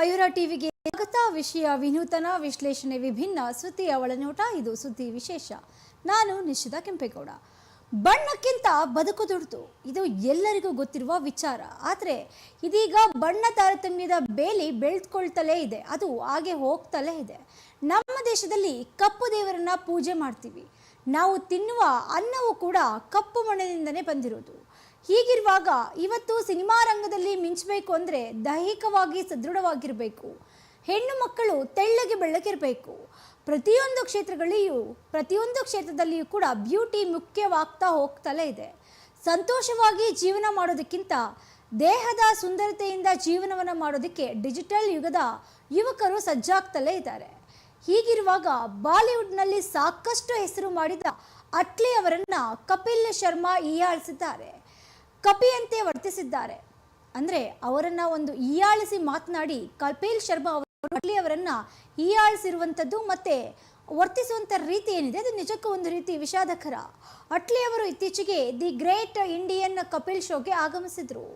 ಮಯೂರ ಟಿವಿಗೆ ಸ್ವಾಗತ. ವಿಷಯ ವಿನೂತನ, ವಿಶ್ಲೇಷಣೆ ವಿಭಿನ್ನ. ಸುದ್ದಿಯ ಒಳನೋಟ ಇದು ಸುದ್ದಿ ವಿಶೇಷ. ನಾನು ನಿಶ್ಚಿತ ಕೆಂಪೇಗೌಡ. ಬಣ್ಣಕ್ಕಿಂತ ಬದುಕು ದೊಡ್ಡದು ಇದು ಎಲ್ಲರಿಗೂ ಗೊತ್ತಿರುವ ವಿಚಾರ. ಆದರೆ, ಇದೀಗ ಬಣ್ಣ ತಾರತಮ್ಯದ ಬೇಲಿ ಬೆಳೆದುಕೊಳ್ತಲೇ ಇದೆ. ಅದು ಹಾಗೆ ಹೋಗ್ತಲೇ ಇದೆ. ನಮ್ಮ ದೇಶದಲ್ಲಿ ಕಪ್ಪು ದೇವರನ್ನ ಪೂಜೆ ಮಾಡ್ತೀವಿ. ನಾವು ತಿನ್ನುವ ಅನ್ನವು ಕೂಡ ಕಪ್ಪು ಮಣ್ಣಿನಿಂದನೇ ಬಂದಿರೋದು. ಹೀಗಿರುವಾಗ ಇವತ್ತು ಸಿನಿಮಾ ರಂಗದಲ್ಲಿ ಮಿಂಚಬೇಕು ಅಂದರೆ ದೈಹಿಕವಾಗಿ ಸದೃಢವಾಗಿರಬೇಕು. ಹೆಣ್ಣು ಮಕ್ಕಳು ತೆಳ್ಳಗೆ ಬೆಳ್ಳಗಿರಬೇಕು ಪ್ರತಿಯೊಂದು ಕ್ಷೇತ್ರಗಳಲ್ಲಿಯೂ, ಪ್ರತಿಯೊಂದು ಕ್ಷೇತ್ರದಲ್ಲಿಯೂ ಕೂಡ ಬ್ಯೂಟಿ ಮುಖ್ಯವಾಗ್ತಾ ಹೋಗ್ತಲೇ ಇದೆ. ಸಂತೋಷವಾಗಿ ಜೀವನ ಮಾಡೋದಕ್ಕಿಂತ ದೇಹದ ಸುಂದರತೆಯಿಂದ ಜೀವನವನ್ನು ಮಾಡೋದಕ್ಕೆ ಡಿಜಿಟಲ್ ಯುಗದ ಯುವಕರು ಸಜ್ಜಾಗ್ತಲೇ ಇದ್ದಾರೆ. ಹೀಗಿರುವಾಗ ಬಾಲಿವುಡ್ನಲ್ಲಿ ಸಾಕಷ್ಟು ಹೆಸರು ಮಾಡಿದ ಅಟ್ಲಿ ಅವರನ್ನು ಕಪಿಲ್ ಶರ್ಮಾ ಹೀಯಾಳಿಸಿದ್ದಾರೆ. ಕಪಿಯಂತೆ ವರ್ತಿಸಿದ್ದಾರೆ. ಅಂದರೆ ಅವರನ್ನು ಒಂದು ಹೀಯಾಳಿಸಿ ಮಾತನಾಡಿ ಕಪಿಲ್ ಶರ್ಮಾ ಅವರು ಅವರನ್ನ ಹೀಯಾಳಿಸಿರುವಂಥದ್ದು ಮತ್ತೆ ವರ್ತಿಸುವಂಥ ರೀತಿ ಏನಿದೆ? ಅದು ನಿಜಕ್ಕೂ ಒಂದು ರೀತಿ ವಿಷಾದಕರ. ಅಟ್ಲಿ ಅವರು ಇತ್ತೀಚೆಗೆ ದಿ ಗ್ರೇಟ್ ಇಂಡಿಯನ್ ಕಪಿಲ್ ಶೋಗೆ ಆಗಮಿಸಿದರು.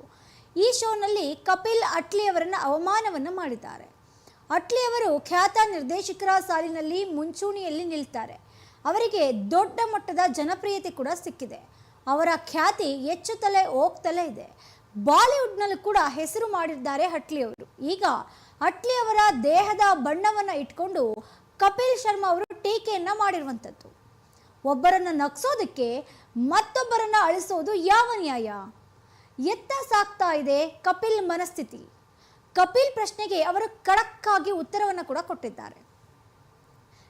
ಈ ಶೋನಲ್ಲಿ ಕಪಿಲ್ ಅಟ್ಲಿ ಅವರನ್ನು ಅವಮಾನವನ್ನು ಮಾಡಿದ್ದಾರೆ. ಅಟ್ಲಿ ಅವರು ಖ್ಯಾತ ನಿರ್ದೇಶಕರ ಸಾಲಿನಲ್ಲಿ ಮುಂಚೂಣಿಯಲ್ಲಿ ನಿಲ್ತಾರೆ. ಅವರಿಗೆ ದೊಡ್ಡ ಮಟ್ಟದ ಜನಪ್ರಿಯತೆ ಕೂಡ ಸಿಕ್ಕಿದೆ. ಅವರ ಖ್ಯಾತಿ ಹೆಚ್ಚುತ್ತಲೇ ಹೋಗ್ತಲೇ ಇದೆ. ಬಾಲಿವುಡ್ನಲ್ಲೂ ಕೂಡ ಹೆಸರು ಮಾಡಿದ್ದಾರೆ ಹಟ್ಲಿಯವರು ಈಗ ಹಟ್ಲಿಯವರ ದೇಹದ ಬಣ್ಣವನ್ನು ಇಟ್ಕೊಂಡು ಕಪಿಲ್ ಶರ್ಮಾ ಅವರು ಟೀಕೆಯನ್ನು ಮಾಡಿರುವಂಥದ್ದು ಒಬ್ಬರನ್ನು ನಗ್ಸೋದಕ್ಕೆ ಮತ್ತೊಬ್ಬರನ್ನು ಅಳಿಸೋದು ಯಾವ ನ್ಯಾಯ? ಎತ್ತ ಸಾಕ್ತಾ ಇದೆ ಕಪಿಲ್ ಮನಸ್ಥಿತಿ. ಕಪಿಲ್ ಪ್ರಶ್ನೆಗೆ ಅವರು ಕಡಕ್ಕಾಗಿ ಉತ್ತರವನ್ನು ಕೂಡ ಕೊಟ್ಟಿದ್ದಾರೆ.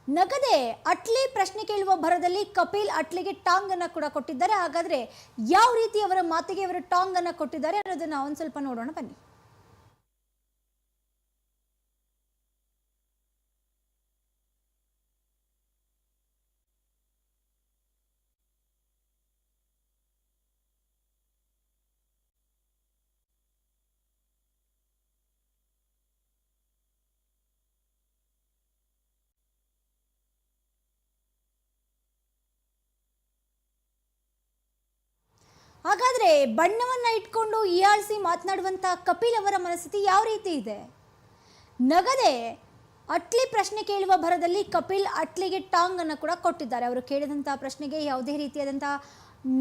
ನಗದೆ ಅಟ್ಲಿ ಪ್ರಶ್ನೆ ಕೇಳುವ ಭರದಲ್ಲಿ ಕಪಿಲ್ ಅಟ್ಲಿಗೆ ಟಾಂಗ್ ಅನ್ನ ಕೂಡ ಕೊಟ್ಟಿದ್ದಾರೆ. ಹಾಗಾದ್ರೆ ಯಾವ ರೀತಿ ಅವರ ಮಾತಿಗೆ ಅವರು ಟಾಂಗ್ ಅನ್ನ ಕೊಟ್ಟಿದ್ದಾರೆ ಅನ್ನೋದನ್ನ ಒಂದ್ ಸ್ವಲ್ಪ ನೋಡೋಣ ಬನ್ನಿ. ಹಾಗಾದ್ರೆ ಬಣ್ಣವನ್ನ ಇಟ್ಕೊಂಡು ಹೀಯಾಳಿಸಿ ಮಾತನಾಡುವಂತ ಕಪಿಲ್ ಅವರ ಮನಸ್ಥಿತಿ ಯಾವ ರೀತಿ ಇದೆ? ನಗದೆ ಅಟ್ಲಿ ಪ್ರಶ್ನೆ ಕೇಳುವ ಭರದಲ್ಲಿ ಕಪಿಲ್ ಅಟ್ಲಿಗೆ ಟಾಂಗ್ ಅನ್ನು ಕೂಡ ಕೊಟ್ಟಿದ್ದಾರೆ. ಅವರು ಕೇಳಿದಂಥ ಪ್ರಶ್ನೆಗೆ ಯಾವುದೇ ರೀತಿಯಾದಂಥ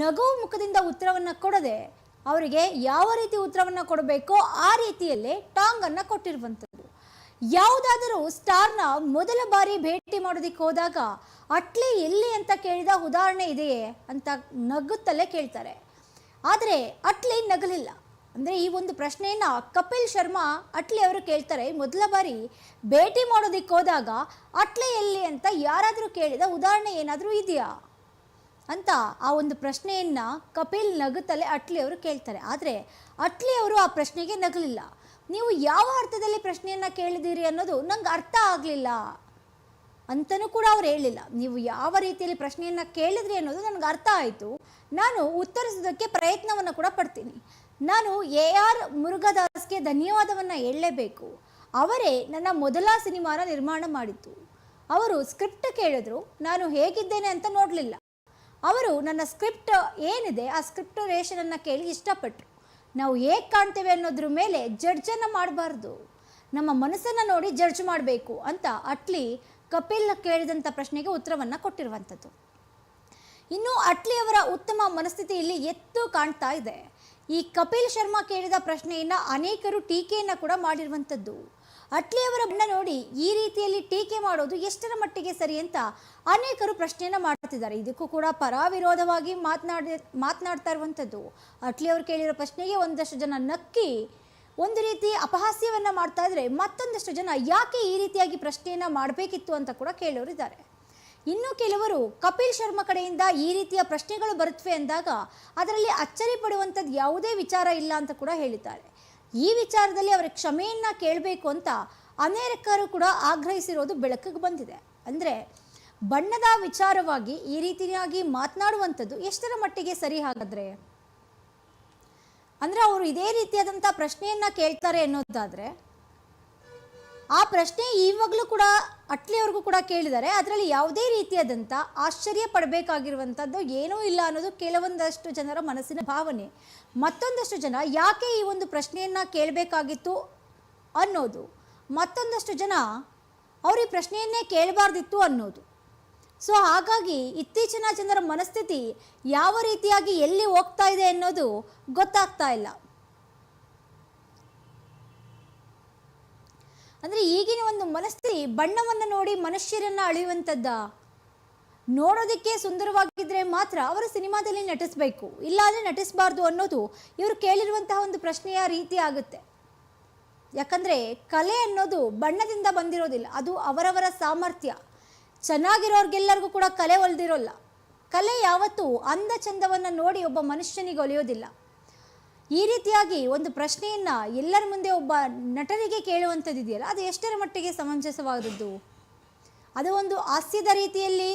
ನಗು ಮುಖದಿಂದ ಉತ್ತರವನ್ನು ಕೊಡದೆ ಅವರಿಗೆ ಯಾವ ರೀತಿ ಉತ್ತರವನ್ನು ಕೊಡಬೇಕೋ ಆ ರೀತಿಯಲ್ಲೇ ಟಾಂಗ್ ಅನ್ನು ಕೊಟ್ಟಿರುವಂಥದ್ದು. ಯಾವುದಾದರೂ ಸ್ಟಾರ್ನ ಮೊದಲ ಬಾರಿ ಭೇಟಿ ಮಾಡೋದಕ್ಕೆ ಹೋದಾಗ ಅಟ್ಲಿ ಎಲ್ಲಿ ಅಂತ ಕೇಳಿದ ಉದಾಹರಣೆ ಇದೆಯೇ ಅಂತ ನಗುತ್ತಲೇ ಕೇಳ್ತಾರೆ. ಆದರೆ ಅಟ್ಲಿ ನಗಲಿಲ್ಲ. ಅಂದರೆ ಈ ಒಂದು ಪ್ರಶ್ನೆಯನ್ನು ಕಪಿಲ್ ಶರ್ಮಾ ಅಟ್ಲಿ ಅವರು ಕೇಳ್ತಾರೆ. ಮೊದಲ ಬಾರಿ ಭೇಟಿ ಮಾಡೋದಕ್ಕೆ ಹೋದಾಗ ಅಟ್ಲಿ ಎಲ್ಲಿ ಅಂತ ಯಾರಾದರೂ ಕೇಳಿದ ಉದಾಹರಣೆ ಏನಾದರೂ ಇದೆಯಾ? ಅಂತ ಆ ಒಂದು ಪ್ರಶ್ನೆಯನ್ನು ಕಪಿಲ್ ನಗುತ್ತಲೇ ಅಟ್ಲಿ ಅವರು ಕೇಳ್ತಾರೆ. ಆದರೆ ಅಟ್ಲಿ ಅವರು ಆ ಪ್ರಶ್ನೆಗೆ ನಗಲಿಲ್ಲ. ನೀವು ಯಾವ ಅರ್ಥದಲ್ಲಿ ಪ್ರಶ್ನೆಯನ್ನು ಕೇಳಿದ್ದೀರಿ ಅನ್ನೋದು ನಂಗೆ ಅರ್ಥ ಆಗಲಿಲ್ಲ. ಅಂತಲೂ ಕೂಡ ಅವ್ರು ಹೇಳಿಲ್ಲ. ನೀವು ಯಾವ ರೀತಿಯಲ್ಲಿ ಪ್ರಶ್ನೆಯನ್ನು ಕೇಳಿದ್ರಿ ಅನ್ನೋದು ನನಗೆ ಅರ್ಥ ಆಯಿತು. ನಾನು ಉತ್ತರಿಸೋದಕ್ಕೆ ಪ್ರಯತ್ನವನ್ನು ಕೂಡ ಪಡ್ತೀನಿ. ನಾನು ಎ ಆರ್ ಮುರುಘದಾಸ್ಗೆ ಧನ್ಯವಾದವನ್ನು ಹೇಳಲೇಬೇಕು. ಅವರೇ ನನ್ನ ಮೊದಲ ಸಿನಿಮಾನ ನಿರ್ಮಾಣ ಮಾಡಿತ್ತು ಅವರು ಸ್ಕ್ರಿಪ್ಟ್ ಕೇಳಿದ್ರು. ನಾನು ಹೇಗಿದ್ದೇನೆ ಅಂತ ನೋಡಲಿಲ್ಲ. ಅವರು ನನ್ನ ಸ್ಕ್ರಿಪ್ಟ್ ಏನಿದೆ ಆ ಸ್ಕ್ರಿಪ್ಟ್ ರೇಷನನ್ನು ಕೇಳಿ ಇಷ್ಟಪಟ್ಟರು ನಾವು ಹೇಗೆ ಕಾಣ್ತೇವೆ ಅನ್ನೋದ್ರ ಮೇಲೆ ಜಡ್ಜನ್ನು ಮಾಡಬಾರ್ದು. ನಮ್ಮ ಮನಸ್ಸನ್ನು ನೋಡಿ ಜಡ್ಜ್ ಮಾಡಬೇಕು ಅಂತ ಅಟ್ಲಿ ಕಪಿಲ್ ಕೇಳಿದಂಥ ಪ್ರಶ್ನೆಗೆ ಉತ್ತರವನ್ನು ಕೊಟ್ಟಿರುವಂಥದ್ದು ಇನ್ನು ಅಟ್ಲಿ ಅವರ ಉತ್ತಮ ಮನಸ್ಥಿತಿಯಲ್ಲಿ ಎತ್ತು ಕಾಣ್ತಾ ಇದೆ. ಈ ಕಪಿಲ್ ಶರ್ಮಾ ಕೇಳಿದ ಪ್ರಶ್ನೆಯನ್ನು ಅನೇಕರು ಟೀಕೆಯನ್ನು ಕೂಡ ಮಾಡಿರುವಂಥದ್ದು ಅಟ್ಲಿಯವರ ಬಣ್ಣ ನೋಡಿ ಈ ರೀತಿಯಲ್ಲಿ ಟೀಕೆ ಮಾಡೋದು ಎಷ್ಟರ ಮಟ್ಟಿಗೆ ಸರಿ ಅಂತ ಅನೇಕರು ಪ್ರಶ್ನೆಯನ್ನು ಮಾಡ್ತಿದ್ದಾರೆ. ಇದಕ್ಕೂ ಕೂಡ ಪರಾವಿರೋಧವಾಗಿ ಮಾತನಾಡ, ಮಾತನಾಡ್ತಾ ಇರುವಂಥದ್ದು ಅಟ್ಲಿ ಅವರು ಕೇಳಿರೋ ಪ್ರಶ್ನೆಗೆ ಒಂದಷ್ಟು ಜನ ನಕ್ಕಿ ಒಂದು ರೀತಿ ಅಪಹಾಸ್ಯವನ್ನ ಮಾಡ್ತಾ ಇದ್ದರೆ ಮತ್ತೊಂದಷ್ಟು ಜನ ಯಾಕೆ ಈ ರೀತಿಯಾಗಿ ಪ್ರಶ್ನೆಯನ್ನ ಮಾಡಬೇಕಿತ್ತು ಅಂತ ಕೂಡ ಕೇಳೋರಿದ್ದಾರೆ ಇನ್ನು ಕೆಲವರು ಕಪಿಲ್ ಶರ್ಮಾ ಕಡೆಯಿಂದ ಈ ರೀತಿಯ ಪ್ರಶ್ನೆಗಳು ಬರುತ್ತವೆ ಅಂದಾಗ ಅದರಲ್ಲಿ ಅಚ್ಚರಿ ಪಡುವಂಥದ್ದು ಯಾವುದೇ ವಿಚಾರ ಇಲ್ಲ ಅಂತ ಕೂಡ ಹೇಳಿದ್ದಾರೆ. ಈ ವಿಚಾರದಲ್ಲಿ ಅವರ ಕ್ಷಮೆಯನ್ನ ಕೇಳಬೇಕು ಅಂತ ಅನೇಕರು ಕೂಡ ಆಗ್ರಹಿಸಿರೋದು ಬೆಳಕಿಗೆ ಬಂದಿದೆ. ಅಂದರೆ ಬಣ್ಣದ ವಿಚಾರವಾಗಿ ಈ ರೀತಿಯಾಗಿ ಮಾತನಾಡುವಂಥದ್ದು ಎಷ್ಟರ ಮಟ್ಟಿಗೆ ಸರಿ ಹಾಗಾದ್ರೆ? ಅಂದ್ರೆ ಅವರು ಇದೇ ರೀತಿಯಾದಂಥ ಪ್ರಶ್ನೆಯನ್ನು ಕೇಳ್ತಾರೆ ಅನ್ನೋದಾದರೆ, ಆ ಪ್ರಶ್ನೆ ಇವಾಗಲೂ ಕೂಡ ಅಟ್ಲಿಯವ್ರಿಗೂ ಕೂಡ ಕೇಳಿದ್ದಾರೆ. ಅದರಲ್ಲಿ ಯಾವುದೇ ರೀತಿಯಾದಂಥ ಆಶ್ಚರ್ಯ ಪಡಬೇಕಾಗಿರುವಂಥದ್ದು ಏನೂ ಇಲ್ಲ ಅನ್ನೋದು ಕೆಲವೊಂದಷ್ಟು ಜನರ ಮನಸ್ಸಿನ ಭಾವನೆ. ಮತ್ತೊಂದಷ್ಟು ಜನ ಯಾಕೆ ಈ ಒಂದು ಪ್ರಶ್ನೆಯನ್ನು ಕೇಳಬೇಕಾಗಿತ್ತು ಅನ್ನೋದು. ಮತ್ತೊಂದಷ್ಟು ಜನ ಅವ್ರಿಗೆ ಈ ಪ್ರಶ್ನೆಯನ್ನೇ ಕೇಳಬಾರ್ದಿತ್ತು ಅನ್ನೋದು. ಸೊ ಹಾಗಾಗಿ ಇತ್ತೀಚಿನ ಜನರ ಮನಸ್ಥಿತಿ ಯಾವ ರೀತಿಯಾಗಿ ಎಲ್ಲಿ ಹೋಗ್ತಾ ಇದೆ ಅನ್ನೋದು ಗೊತ್ತಾಗ್ತಾ ಇಲ್ಲ. ಅಂದರೆ ಈಗಿನ ಒಂದು ಮನಸ್ಥಿತಿ ಬಣ್ಣವನ್ನು ನೋಡಿ ಮನುಷ್ಯರನ್ನು ಅಳೆಯುವಂಥದ್ದ ನೋಡೋದಕ್ಕೆ ಸುಂದರವಾಗಿದ್ದರೆ ಮಾತ್ರ ಅವರು ಸಿನಿಮಾದಲ್ಲಿ ನಟಿಸಬೇಕು, ಇಲ್ಲಾಂದರೆ ನಟಿಸಬಾರ್ದು ಅನ್ನೋದು ಇವರು ಕೇಳಿರುವಂತಹ ಒಂದು ಪ್ರಶ್ನೆಯ ರೀತಿ ಆಗುತ್ತೆ. ಯಾಕಂದರೆ ಕಲೆ ಅನ್ನೋದು ಬಣ್ಣದಿಂದ ಬಂದಿರೋದಿಲ್ಲ, ಅದು ಅವರವರ ಸಾಮರ್ಥ್ಯ. ಚೆನ್ನಾಗಿರೋರ್ಗೆಲ್ಲರಿಗೂ ಕೂಡ ಕಲೆ ಒಲ್ದಿರೋಲ್ಲ. ಕಲೆ ಯಾವತ್ತೂ ಅಂದ ಚಂದವನ್ನು ನೋಡಿ ಒಬ್ಬ ಮನುಷ್ಯನಿಗೆ ಒಲಿಯೋದಿಲ್ಲ. ಈ ರೀತಿಯಾಗಿ ಒಂದು ಪ್ರಶ್ನೆಯನ್ನ ಎಲ್ಲರ ಮುಂದೆ ಒಬ್ಬ ನಟನಿಗೆ ಕೇಳುವಂಥದ್ದು ಇದೆಯಲ್ಲ ಅದು ಎಷ್ಟರ ಮಟ್ಟಿಗೆ ಸಮಂಜಸವಾದದ್ದು? ಅದು ಒಂದು ಹಾಸ್ಯದ ರೀತಿಯಲ್ಲಿ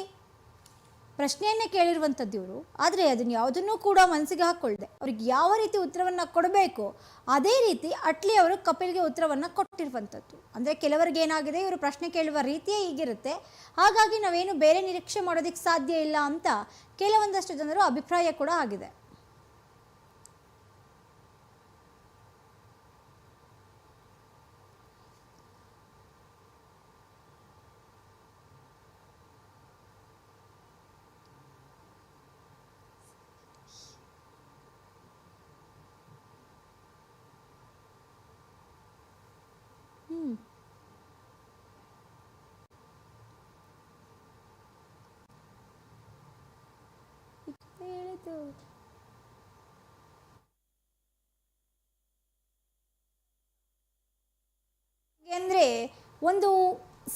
ಪ್ರಶ್ನೆಯನ್ನೇ ಕೇಳಿರುವಂಥದ್ದು ಇವರು. ಆದರೆ ಅದನ್ನು ಯಾವುದನ್ನೂ ಕೂಡ ಮನಸ್ಸಿಗೆ ಹಾಕ್ಕೊಳ್ದೆ. ಅವ್ರಿಗೆ ಯಾವ ರೀತಿ ಉತ್ತರವನ್ನು ಕೊಡಬೇಕು ಅದೇ ರೀತಿ ಅಟ್ಲಿ ಅವರು ಕಪಿಲ್ಗೆ ಉತ್ತರವನ್ನು ಕೊಟ್ಟಿರುವಂಥದ್ದು. ಅಂದರೆ ಕೆಲವರಿಗೆ ಏನಾಗಿದೆ, ಇವರು ಪ್ರಶ್ನೆ ಕೇಳುವ ರೀತಿಯೇ ಹೀಗಿರುತ್ತೆ. ಹಾಗಾಗಿ ನಾವೇನು ಬೇರೆ ನಿರೀಕ್ಷೆ ಮಾಡೋದಕ್ಕೆ ಸಾಧ್ಯ ಇಲ್ಲ ಅಂತ ಕೆಲವೊಂದಷ್ಟು ಜನರು ಅಭಿಪ್ರಾಯ ಕೂಡ ಆಗಿದೆ. ಅಂದರೆ ಒಂದು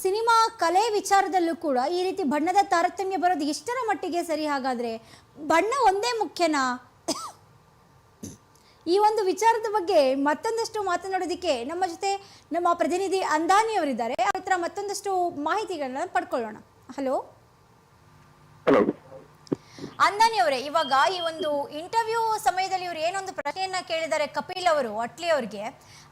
ಸಿನಿಮಾ ಕಲೆ ವಿಚಾರದಲ್ಲೂ ಕೂಡ ಈ ರೀತಿ ಬಣ್ಣದ ತಾರತಮ್ಯ ಬರೋದು ಎಷ್ಟರ ಮಟ್ಟಿಗೆ ಸರಿ? ಹಾಗಾದರೆ ಬಣ್ಣ ಒಂದೇ ಮುಖ್ಯನಾ? ಈ ಒಂದು ವಿಚಾರದ ಬಗ್ಗೆ ಮತ್ತೊಂದಷ್ಟು ಮಾತನಾಡೋದಕ್ಕೆ ನಮ್ಮ ಜೊತೆ ನಮ್ಮ ಪ್ರತಿನಿಧಿ ಅಂದಾನಿ ಅವರಿದ್ದಾರೆ. ಅವ್ರ ಮತ್ತೊಂದಷ್ಟು ಮಾಹಿತಿಗಳನ್ನ ಪಡ್ಕೊಳ್ಳೋಣ. ಹಲೋ ಹಲೋ ಅಂದಾನಿ ಅವರೇ, ಇವಾಗ ಈ ಒಂದು ಇಂಟರ್ವ್ಯೂ ಸಮಯದಲ್ಲಿ ಇವರು ಏನೊಂದು ಪ್ರಶ್ನೆಯನ್ನ ಕೇಳಿದ್ದಾರೆ ಕಪಿಲ್ ಅವರು, ಅಟ್ಲಿ ಅವ್ರಿಗೆ.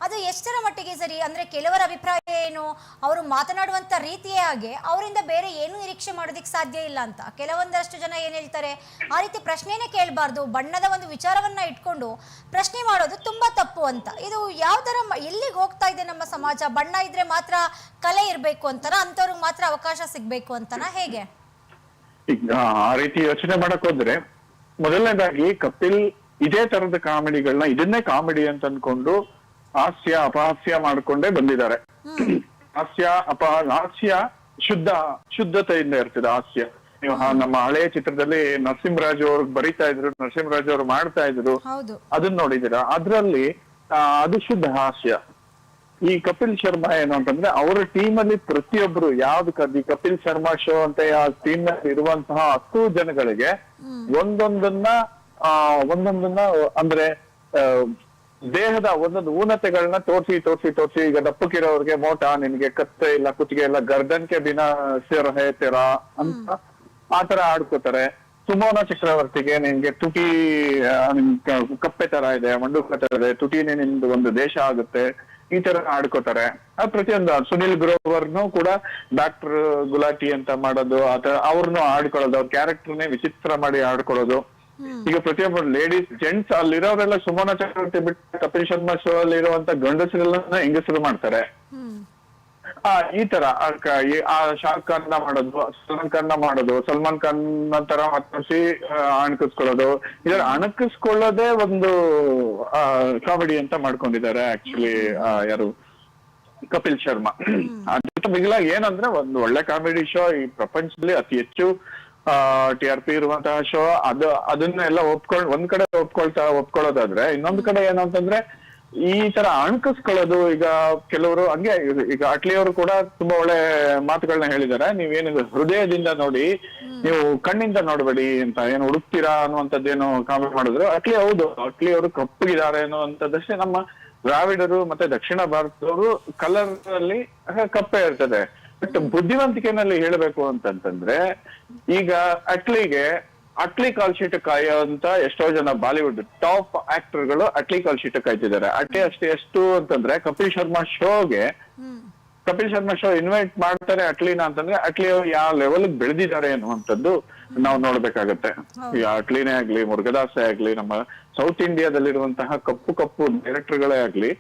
ಅದು ಎಷ್ಟರ ಮಟ್ಟಿಗೆ ಸರಿ? ಅಂದ್ರೆ ಕೆಲವರ ಅಭಿಪ್ರಾಯ ಏನು? ಅವರು ಮಾತನಾಡುವಂತ ರೀತಿಯೇ ಹಾಗೆ, ಅವರಿಂದ ಬೇರೆ ಏನು ನಿರೀಕ್ಷೆ ಮಾಡೋದಕ್ಕೆ ಸಾಧ್ಯ ಇಲ್ಲ ಅಂತ. ಕೆಲವೊಂದಷ್ಟು ಜನ ಏನ್ ಹೇಳ್ತಾರೆ? ಆ ರೀತಿ ಪ್ರಶ್ನೆನೇ ಕೇಳಬಾರ್ದು, ಬಣ್ಣದ ಒಂದು ವಿಚಾರವನ್ನ ಇಟ್ಕೊಂಡು ಪ್ರಶ್ನೆ ಮಾಡೋದು ತುಂಬಾ ತಪ್ಪು ಅಂತ. ಇದು ಯಾವ ತರ ಎಲ್ಲಿಗೆ ಹೋಗ್ತಾ ಇದೆ ನಮ್ಮ ಸಮಾಜ? ಬಣ್ಣ ಇದ್ರೆ ಮಾತ್ರ ಕಲೆ ಇರಬೇಕು ಅಂತಾನ? ಅಂಥವ್ರಿಗೆ ಮಾತ್ರ ಅವಕಾಶ ಸಿಗ್ಬೇಕು ಅಂತನಾ? ಹೇಗೆ? ಈಗ ಆ ರೀತಿ ಯೋಚನೆ ಮಾಡಕ್ ಹೋದ್ರೆ ಮೊದಲನೇದಾಗಿ ಕಪಿಲ್ ಇದೇ ತರದ ಕಾಮಿಡಿಗಳನ್ನ ಇದನ್ನೇ ಕಾಮಿಡಿ ಅಂತ ಅನ್ಕೊಂಡು ಹಾಸ್ಯ ಅಪಹಾಸ್ಯ ಮಾಡ್ಕೊಂಡೇ ಬಂದಿದ್ದಾರೆ. ಹಾಸ್ಯ ಅಪ ಹಾಸ್ಯ ಶುದ್ಧ ಶುದ್ಧತೆಯಿಂದ ಇರ್ತದೆ ಹಾಸ್ಯ. ನೀವು ನಮ್ಮ ಹಳೆಯ ಚಿತ್ರದಲ್ಲಿ ನರಸಿಂಹರಾಜ್ ಅವ್ರು ಬರಿತಾ ಇದ್ರು ನರಸಿಂಹರಾಜ್ ಅವ್ರು ಮಾಡ್ತಾ ಇದ್ರು. ಅದನ್ನ ನೋಡಿದಿರ ಅದ್ರಲ್ಲಿ ಅದು ಶುದ್ಧ ಹಾಸ್ಯ. ಈ ಕಪಿಲ್ ಶರ್ಮಾ ಏನು ಅಂತಂದ್ರೆ ಅವರ ಟೀಮ್ ಅಲ್ಲಿ ಪ್ರತಿಯೊಬ್ರು ಯಾವ್ದು ಈ ಕಪಿಲ್ ಶರ್ಮಾ ಶೋ ಅಂತ ಆ ಟೀಮ್ನಲ್ಲಿ ಇರುವಂತಹ ಹತ್ತು ಜನಗಳಿಗೆ ಒಂದೊಂದನ್ನ ಆ ಒಂದೊಂದನ್ನ ಅಂದ್ರೆ ದೇಹದ ಒಂದೊಂದು ಊನತೆಗಳನ್ನ ತೋರ್ಸಿ ತೋರ್ಸಿ ತೋರ್ಸಿ ಈಗ ದಪ್ಪಕ್ಕಿರೋರ್ಗೆ ಮೋಟ ನಿನ್ಗೆ ಕತ್ತೆ ಇಲ್ಲ ಕುತ್ತಿಗೆ ಇಲ್ಲ ಗರ್ದನ್ಕೆ ದಿನ ಸಿರ್ ಹೇಳ್ತೀರ ತೆರ ಅಂತ ಆತರ ಆಡ್ಕೋತಾರೆ. ಸುಮೋನ ಚಕ್ರವರ್ತಿಗೆ ನಿನ್ಗೆ ತುಟಿ ನಿಮ್ ಕಪ್ಪೆ ತರ ಇದೆ ಮಂಡುಕ ತರ ಇದೆ ತುಟಿನೇ ನಿಮ್ದು ಒಂದು ದೇಶ ಆಗುತ್ತೆ. ಈ ತರ ಆಡ್ಕೋತಾರೆ. ಆ ಪ್ರತಿಯೊಂದು ಸುನಿಲ್ ಗ್ರೋವರ್ನು ಕೂಡ ಡಾಕ್ಟರ್ ಗುಲಾಟಿ ಅಂತ ಮಾಡೋದು ಆತರ ಅವ್ರನ್ನು ಆಡ್ಕೊಳ್ಳೋದು ಅವ್ರ ಕ್ಯಾರೆಕ್ಟರ್ನೇ ವಿಚಿತ್ರ ಮಾಡಿ ಆಡ್ಕೊಳ್ಳೋದು. ಈಗ ಪ್ರತಿಯೊಬ್ಬ ಲೇಡೀಸ್ ಜೆಂಟ್ಸ್ ಅಲ್ಲಿರೋರೆಲ್ಲ ಸುಮಾನ ಚಕ್ರವರ್ತಿ ಬಿಟ್ಟು ಕಪಿಲ್ ಶರ್ಮಾ ಶೋ ಅಲ್ಲಿ ಇರುವಂತ ಗಂಡಸರೆಲ್ಲ ಹೆಂಗಸರು ಮಾಡ್ತಾರೆ. ಆ ಈ ತರ ಆ ಶಾರುಖ್ ಖಾನ್ನ ಮಾಡೋದು ಸಲ್ಮಾನ್ ಖಾನ್ನ ಮಾಡೋದು ಸಲ್ಮಾನ್ ಖಾನ್ನ ತರ ಮಾತಾಡಿಸಿ ಅಣಕಿಸ್ಕೊಳ್ಳೋದು. ಇದರ ಅಣಕಿಸ್ಕೊಳ್ಳೋದೇ ಒಂದು ಕಾಮಿಡಿ ಅಂತ ಮಾಡ್ಕೊಂಡಿದ್ದಾರೆ ಆಕ್ಚುಲಿ ಯಾರು? ಕಪಿಲ್ ಶರ್ಮಾ. ಅದ್ರ ಮಿಗಿಲಾಗಿ ಏನಂದ್ರೆ ಒಂದು ಒಳ್ಳೆ ಕಾಮಿಡಿ ಶೋ ಈ ಪ್ರಪಂಚದಲ್ಲಿ ಅತಿ ಹೆಚ್ಚು ಟಿ ಆರ್ ಪಿ ಇರುವಂತಹ ಶೋ ಅದು ಅದನ್ನ ಎಲ್ಲ ಒಪ್ಕೊಂಡ್ ಒಂದ್ ಕಡೆ ಒಪ್ಕೊಳ್ತಾ ಒಪ್ಕೊಳ್ಳೋದಾದ್ರೆ ಇನ್ನೊಂದ್ ಕಡೆ ಏನಂತಂದ್ರೆ ಅಂತಂದ್ರೆ ಈ ತರ ಅಣ್ಕಸ್ಕೊಳ್ಳೋದು ಈಗ ಕೆಲವರು ಹಂಗೆ ಈಗ- ಅಟ್ಲಿ ಅವರು ಕೂಡ ತುಂಬಾ ಒಳ್ಳೆ ಮಾತುಗಳನ್ನ ಹೇಳಿದ್ದಾರೆ. ನೀವೇನಿದೆ ಹೃದಯದಿಂದ ನೋಡಿ ನೀವು ಕಣ್ಣಿಂದ ನೋಡ್ಬೇಡಿ ಅಂತ ಏನು ಹುಡುಕ್ತೀರಾ ಅನ್ನುವಂಥದ್ದೇನು ಕಾಮೆಂಟ್ ಮಾಡಿದ್ರು. ಅಟ್ಲಿ ಹೌದು ಅಟ್ಲಿ ಅವರು ಕಪ್ಪಗಿದ್ದಾರೆ ಅನ್ನುವಂಥದ್ದಷ್ಟೇ ನಮ್ಮ ದ್ರಾವಿಡರು ಮತ್ತೆ ದಕ್ಷಿಣ ಭಾರತದವರು ಕಲರ್ ಅಲ್ಲಿ ಕಪ್ಪೆ ಇರ್ತದೆ. ಬಟ್ ಬುದ್ಧಿವಂತಿಕೆನಲ್ಲಿ ಹೇಳಬೇಕು ಅಂತಂತಂದ್ರೆ ಈಗ ಅಟ್ಲಿಗೆ ಅಟ್ಲಿ ಕಾಲ್ಶೀಟ ಕಾಯೋಂತ ಎಷ್ಟೋ ಜನ ಬಾಲಿವುಡ್ ಟಾಪ್ ಆಕ್ಟರ್ಗಳು ಅಟ್ಲಿ ಕಾಲ್ಶೀಟ ಕಾಯ್ತಿದ್ದಾರೆ. ಅಟ್ಲಿ ಅಷ್ಟೇ ಎಷ್ಟು ಅಂತಂದ್ರೆ ಕಪಿಲ್ ಶರ್ಮಾ ಶೋಗೆ ಕಪಿಲ್ ಶರ್ಮಾ ಶೋ ಇನ್ವೈಟ್ ಮಾಡ್ತಾರೆ ಅಟ್ಲಿನ ಅಂತಂದ್ರೆ ಅಟ್ಲಿ ಅವ್ರು ಯಾವ ಲೆವೆಲ್ ಬೆಳೆದಿದ್ದಾರೆ ಅನ್ನುವಂಥದ್ದು ನಾವು ನೋಡ್ಬೇಕಾಗತ್ತೆ. ಈಗ ಅಟ್ಲಿನೇ ಆಗ್ಲಿ ಮುರುಗದಾಸೆ ಆಗ್ಲಿ ನಮ್ಮ ಸೌತ್ ಇಂಡಿಯಾದಲ್ಲಿರುವಂತಹ ಕಪ್ಪು ಕಪ್ಪು ಡೈರೆಕ್ಟರ್ಗಳೇ ಆಗ್ಲಿ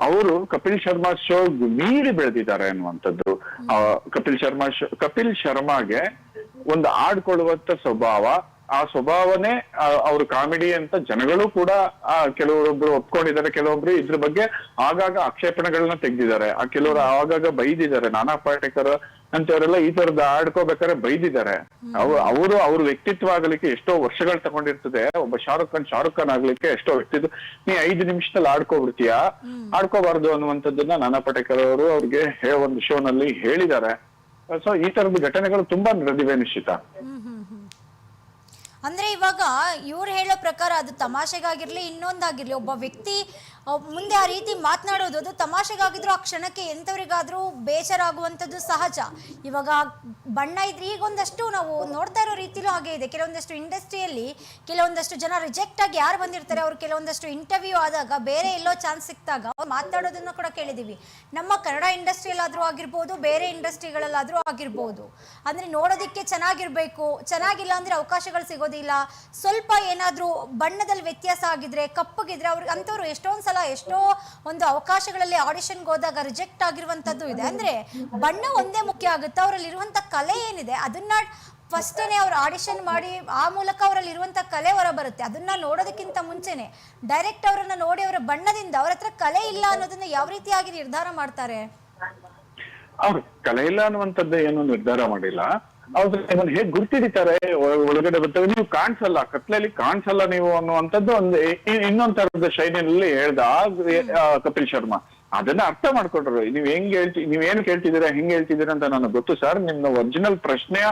ಅವರು ಕಪಿಲ್ ಶರ್ಮಾ ಶೋ ಮೀರಿ ಬೆಳೆದಿದ್ದಾರೆ ಅನ್ನುವಂಥದ್ದು. ಕಪಿಲ್ ಶರ್ಮಾ ಶೋ ಕಪಿಲ್ ಶರ್ಮಾಗೆ ಒಂದು ಆಡ್ಕೊಳ್ಳುವಂತ ಸ್ವಭಾವ ಆ ಸ್ವಭಾವನೇ ಅವ್ರ ಕಾಮಿಡಿ ಅಂತ ಜನಗಳು ಕೂಡ ಆ, ಕೆಲವೊಬ್ರು ಒಪ್ಕೊಂಡಿದ್ದಾರೆ ಕೆಲವೊಬ್ರು ಇದ್ರ ಬಗ್ಗೆ ಆಗಾಗ ಆಕ್ಷೇಪಣೆಗಳನ್ನ ತೆಗ್ದಿದ್ದಾರೆ. ಆ ಕೆಲವರು ಆಗಾಗ ಬೈದಿದ್ದಾರೆ. ನಾನಾ ಪಾಟೇಕರ್ ಅಂತವರೆಲ್ಲ ಈ ತರದ ಆಡ್ಕೋಬೇಕಾದ್ರೆ ಬೈದಿದ್ದಾರೆ. ಅವ್- ಅವರು ಅವ್ರ ವ್ಯಕ್ತಿತ್ವ ಆಗ್ಲಿಕ್ಕೆ ಎಷ್ಟೋ ವರ್ಷಗಳು ತಗೊಂಡಿರ್ತದೆ. ಒಬ್ಬ ಶಾರುಖ್ ಖಾನ್ ಶಾರುಖ್ ಖಾನ್ ಆಗ್ಲಿಕ್ಕೆ ಎಷ್ಟೋ ವ್ಯಕ್ತಿತ್ವ ನೀ ಐದು ನಿಮಿಷದಲ್ಲಿ ಆಡ್ಕೋಬಿಡ್ತೀಯಾ? ಆಡ್ಕೋಬಾರ್ದು ಅನ್ನುವಂಥದ್ದನ್ನ ನಾನಾ ಪಾಟೇಕರ್ ಅವರು ಅವ್ರಿಗೆ ಒಂದು ಶೋ ನಲ್ಲಿ ಹೇಳಿದ್ದಾರೆ. ಸೊ ಈ ತರದ ಘಟನೆಗಳು ತುಂಬಾ ನಡೆದಿವೆ ನಿಶ್ಚಿತ. ಅಂದ್ರೆ ಇವಾಗ ಇವ್ರು ಹೇಳೋ ಪ್ರಕಾರ ಅದು ತಮಾಷೆಗಾಗಿರ್ಲಿ, ಇನ್ನೊಂದಾಗಿರ್ಲಿ, ಒಬ್ಬ ವ್ಯಕ್ತಿ ಮುಂದೆ ಆ ರೀತಿ ಮಾತನಾಡೋದು ಅದು ತಮಾಷೆಗಾಗಿದ್ರು, ಆ ಕ್ಷಣಕ್ಕೆ ಎಂಥವ್ರಿಗಾದ್ರೂ ಬೇಜಾರಾಗುವಂಥದ್ದು ಸಹಜ. ಇವಾಗ ಬಣ್ಣ ಇದ್ರೆ ಈಗ ಒಂದಷ್ಟು ನಾವು ನೋಡ್ತಾ ಇರೋ ರೀತಿಲೂ ಹಾಗೆ ಇದೆ. ಕೆಲವೊಂದಷ್ಟು ಇಂಡಸ್ಟ್ರಿಯಲ್ಲಿ ಕೆಲವೊಂದಷ್ಟು ಜನ ರಿಜೆಕ್ಟ್ ಆಗಿ ಯಾರು ಬಂದಿರ್ತಾರೆ, ಅವ್ರು ಕೆಲವೊಂದಷ್ಟು ಇಂಟರ್ವ್ಯೂ ಆದಾಗ ಬೇರೆ ಎಲ್ಲೋ ಚಾನ್ಸ್ ಸಿಕ್ಕಿದಾಗ ಅವ್ರು ಮಾತಾಡೋದನ್ನ ಕೂಡ ಕೇಳಿದೀವಿ. ನಮ್ಮ ಕನ್ನಡ ಇಂಡಸ್ಟ್ರಿಯಲ್ಲಾದರೂ ಆಗಿರ್ಬೋದು, ಬೇರೆ ಇಂಡಸ್ಟ್ರಿಗಳಲ್ಲಾದರೂ ಆಗಿರ್ಬೋದು. ಅಂದರೆ ನೋಡೋದಕ್ಕೆ ಚೆನ್ನಾಗಿರಬೇಕು. ಚೆನ್ನಾಗಿಲ್ಲ ಅಂದರೆ ಅವಕಾಶಗಳು ಸಿಗೋದಿಲ್ಲ. ಸ್ವಲ್ಪ ಏನಾದರೂ ಬಣ್ಣದಲ್ಲಿ ವ್ಯತ್ಯಾಸ ಆಗಿದ್ರೆ, ಕಪ್ಪಗಿದ್ರೆ ಅವ್ರಿಗೆ ಅಂಥವ್ರು ಎಷ್ಟೊಂದು ಸಲ ಎಷ್ಟೋ ಒಂದು ಅವಕಾಶಗಳಲ್ಲಿ ಆಡಿಷನ್ಗೆ ಹೋದಾಗ ರಿಜೆಕ್ಟ್ ಆಗಿರುವಂತದ್ದು ಇದೆ. ಅಂದ್ರೆ ಬಣ್ಣ ಒಂದೇ ಮುಖ್ಯ ಆಗುತ್ತೆ. ಅವರಲ್ಲಿ ಇರುವಂತ ಕಲೆ ಏನಿದೆ, ಅದನ್ನ ಫಸ್ಟೇನೆ ಅವ್ರು ಆಡಿಷನ್ ಮಾಡಿ ಆ ಮೂಲಕ ಅವರಲ್ಲಿ ಇರುವಂತ ಕಲೆ ಹೊರ ಬರುತ್ತೆ ಅದನ್ನ ನೋಡೋದಕ್ಕಿಂತ ಮುಂಚೆನೆ ಡೈರೆಕ್ಟ್ ಅವರನ್ನ ನೋಡಿ ಅವರ ಬಣ್ಣದಿಂದ ಅವ್ರ ಹತ್ರ ಕಲೆ ಇಲ್ಲ ಅನ್ನೋದನ್ನ ಯಾವ ರೀತಿಯಾಗಿ ನಿರ್ಧಾರ ಮಾಡ್ತಾರೆ? ಅವ್ರು ಕಲೆ ಇಲ್ಲ ಅನ್ನುವಂಥದ್ದು ಏನು ನಿರ್ಧಾರ ಮಾಡಿಲ್ಲ. ಅವ್ರು ಇವನ್ ಹೇಗ್ ಗುರ್ತಿಡಿತಾರೆ ಒಳಗಡೆ ಬರ್ತವೆ. ನೀವು ಕಾಣ್ಸಲ್ಲ, ಕತ್ಲಲ್ಲಿ ಕಾಣ್ಸಲ್ಲ ನೀವು ಅನ್ನುವಂಥದ್ದು ಒಂದು ಇನ್ನೊಂದ್ ತರದ ಶೈಲಿನಲ್ಲಿ ಹೇಳ್ದ ಕಪಿಲ್ ಶರ್ಮಾ. ಅದನ್ನ ಅರ್ಥ ಮಾಡ್ಕೊಂಡ್ರು. ನೀವ್ ಹೆಂಗ್ ಹೇಳ್ತಿ, ನೀವ್ ಏನ್ ಕೇಳ್ತಿದ್ದೀರಾ, ಹೆಂಗ್ ಹೇಳ್ತಿದ್ದೀರಾ ಅಂತ ನನಗೆ ಗೊತ್ತು, ಸರ್. ನಿಮ್ಮ ಒರಿಜಿನಲ್ ಪ್ರಶ್ನೆಯ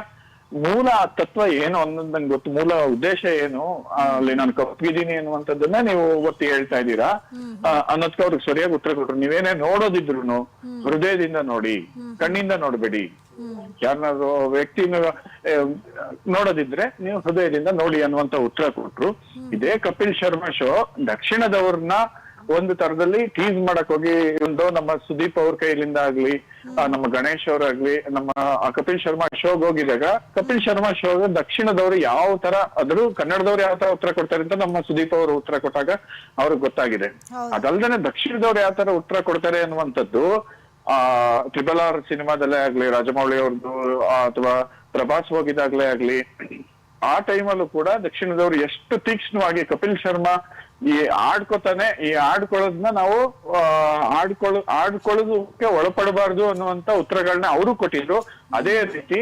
ಮೂಲ ತತ್ವ ಏನು ಅನ್ನೋದು ನಂಗೆ ಗೊತ್ತು. ಮೂಲ ಉದ್ದೇಶ ಏನು? ಅಲ್ಲಿ ನಾನು ಕಪ್ಪಿದ್ದೀನಿ ಅನ್ನುವಂಥದ್ದನ್ನ ನೀವು ಒತ್ತಿ ಹೇಳ್ತಾ ಇದ್ದೀರಾ? ಅನ್ನೋದ್ಕ ಅನ್ನೋದಕ್ಕೆ ಅವ್ರಿಗೆ ಸರಿಯಾಗಿ ಉತ್ತರ ಕೊಟ್ರು. ನೀವೇನೇ ನೋಡೋದಿದ್ರು ಹೃದಯದಿಂದ ನೋಡಿ ಕಣ್ಣಿಂದ ನೋಡ್ಬೇಡಿ. ಯಾರನ್ನಾದ್ರು ವ್ಯಕ್ತಿನ ನೋಡೋದಿದ್ರೆ ನೀವು ಹೃದಯದಿಂದ ನೋಡಿ ಅನ್ನುವಂತ ಉತ್ತರ ಕೊಟ್ರು. ಇದೇ ಕಪಿಲ್ ಶರ್ಮಾ ಶೋ ದಕ್ಷಿಣದವ್ರನ್ನ ಒಂದು ತರದಲ್ಲಿ ಟೀಸ್ ಮಾಡಕ್ ಹೋಗಿ ಒಂದು ನಮ್ಮ ಸುದೀಪ್ ಅವ್ರ ಕೈಲಿಂದ ಆಗ್ಲಿ ನಮ್ಮ ಗಣೇಶ್ ಅವ್ರಾಗ್ಲಿ ನಮ್ಮ ಕಪಿಲ್ ಶರ್ಮಾ ಶೋಗ್ ಹೋಗಿದಾಗ ಕಪಿಲ್ ಶರ್ಮಾ ಶೋಗ ದಕ್ಷಿಣದವ್ರು ಯಾವ ತರ ಅದ್ರು ಕನ್ನಡದವ್ರು ಯಾವ ತರ ಉತ್ತರ ಕೊಡ್ತಾರೆ ಅಂತ ನಮ್ಮ ಸುದೀಪ್ ಅವರು ಉತ್ತರ ಕೊಟ್ಟಾಗ ಅವ್ರಿಗೆ ಗೊತ್ತಾಗಿದೆ. ಅದಲ್ದೇನೆ ದಕ್ಷಿಣದವ್ರು ಯಾವ ತರ ಉತ್ತರ ಕೊಡ್ತಾರೆ ಅನ್ನುವಂಥದ್ದು ಆ ಟ್ರಿಬಲ್ ಆರ್ ಸಿನಿಮಾದಲ್ಲೇ ಆಗ್ಲಿ ರಾಜಮೌಳಿ ಅವ್ರದ್ದು ಅಥವಾ ಪ್ರಭಾಸ್ ಹೋಗಿದಾಗ್ಲೇ ಆಗ್ಲಿ ಆ ಟೈಮಲ್ಲೂ ಕೂಡ ದಕ್ಷಿಣದವ್ರು ಎಷ್ಟು ತೀಕ್ಷ್ಣವಾಗಿ ಕಪಿಲ್ ಶರ್ಮಾ ಈ ಆಡ್ಕೊತಾನೆ ಈ ಆಡ್ಕೊಳ್ಳೋದನ್ನ ನಾವು ಆಡ್ಕೊಳ್ಳೋ ಆಡ್ಕೊಳ್ಳೋದಕ್ಕೆ ಒಳಪಡಬಾರ್ದು ಅನ್ನುವಂತ ಉತ್ತರಗಳನ್ನ ಅವರು ಕೊಟ್ಟಿದ್ರು. ಅದೇ ರೀತಿ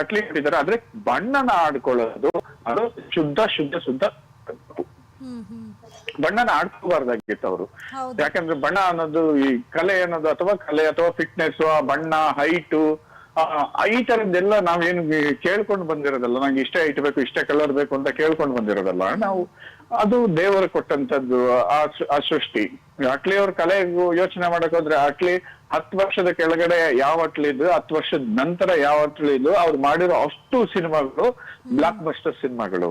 ಅಟ್ಲಿ ಕೊಟ್ಟಿದ್ದಾರೆ ಆದ್ರೆ ಬಣ್ಣನ ಆಡ್ಕೊಳ್ಳೋದು ಅದು ಶುದ್ಧ ಶುದ್ಧ ಶುದ್ಧ. ಬಣ್ಣನ ಆಡ್ಕೋಬಾರ್ದಾಗಿತ್ತು ಅವರು. ಯಾಕಂದ್ರೆ ಬಣ್ಣ ಅನ್ನೋದು ಈ ಕಲೆ ಅನ್ನೋದು ಅಥವಾ ಕಲೆ ಅಥವಾ ಫಿಟ್ನೆಸ್ ಬಣ್ಣ ಹೈಟು ಈ ತರದ್ದೆಲ್ಲ ನಾವೇನು ಕೇಳ್ಕೊಂಡು ಬಂದಿರೋದಲ್ಲ. ನಂಗೆ ಇಷ್ಟೇ ಹೈಟ್ ಬೇಕು ಇಷ್ಟೇ ಕಲರ್ ಬೇಕು ಅಂತ ಕೇಳ್ಕೊಂಡು ಬಂದಿರೋದಲ್ಲ. ನಾವು ಅದು ದೇವರು ಕೊಟ್ಟಂತದ್ದು ಆ ಸೃಷ್ಟಿ. ಅಟ್ಲಿ ಅವ್ರ ಕಲೆಗೂ ಯೋಚನೆ ಮಾಡಕ್ ಹೋದ್ರೆ ಅಟ್ಲಿ ಹತ್ ವರ್ಷದ ಕೆಳಗಡೆ ಯಾವ ಅಟ್ಲಿ ಇದ್ರು ಹತ್ತು ವರ್ಷದ ನಂತರ ಯಾವ ಅಟ್ಲಿ ಇದ್ರು ಅವ್ರು ಮಾಡಿರೋ ಅಷ್ಟು ಸಿನಿಮಾಗಳು ಬ್ಲಾಕ್ ಬಸ್ಟರ್ ಸಿನಿಮಾಗಳು.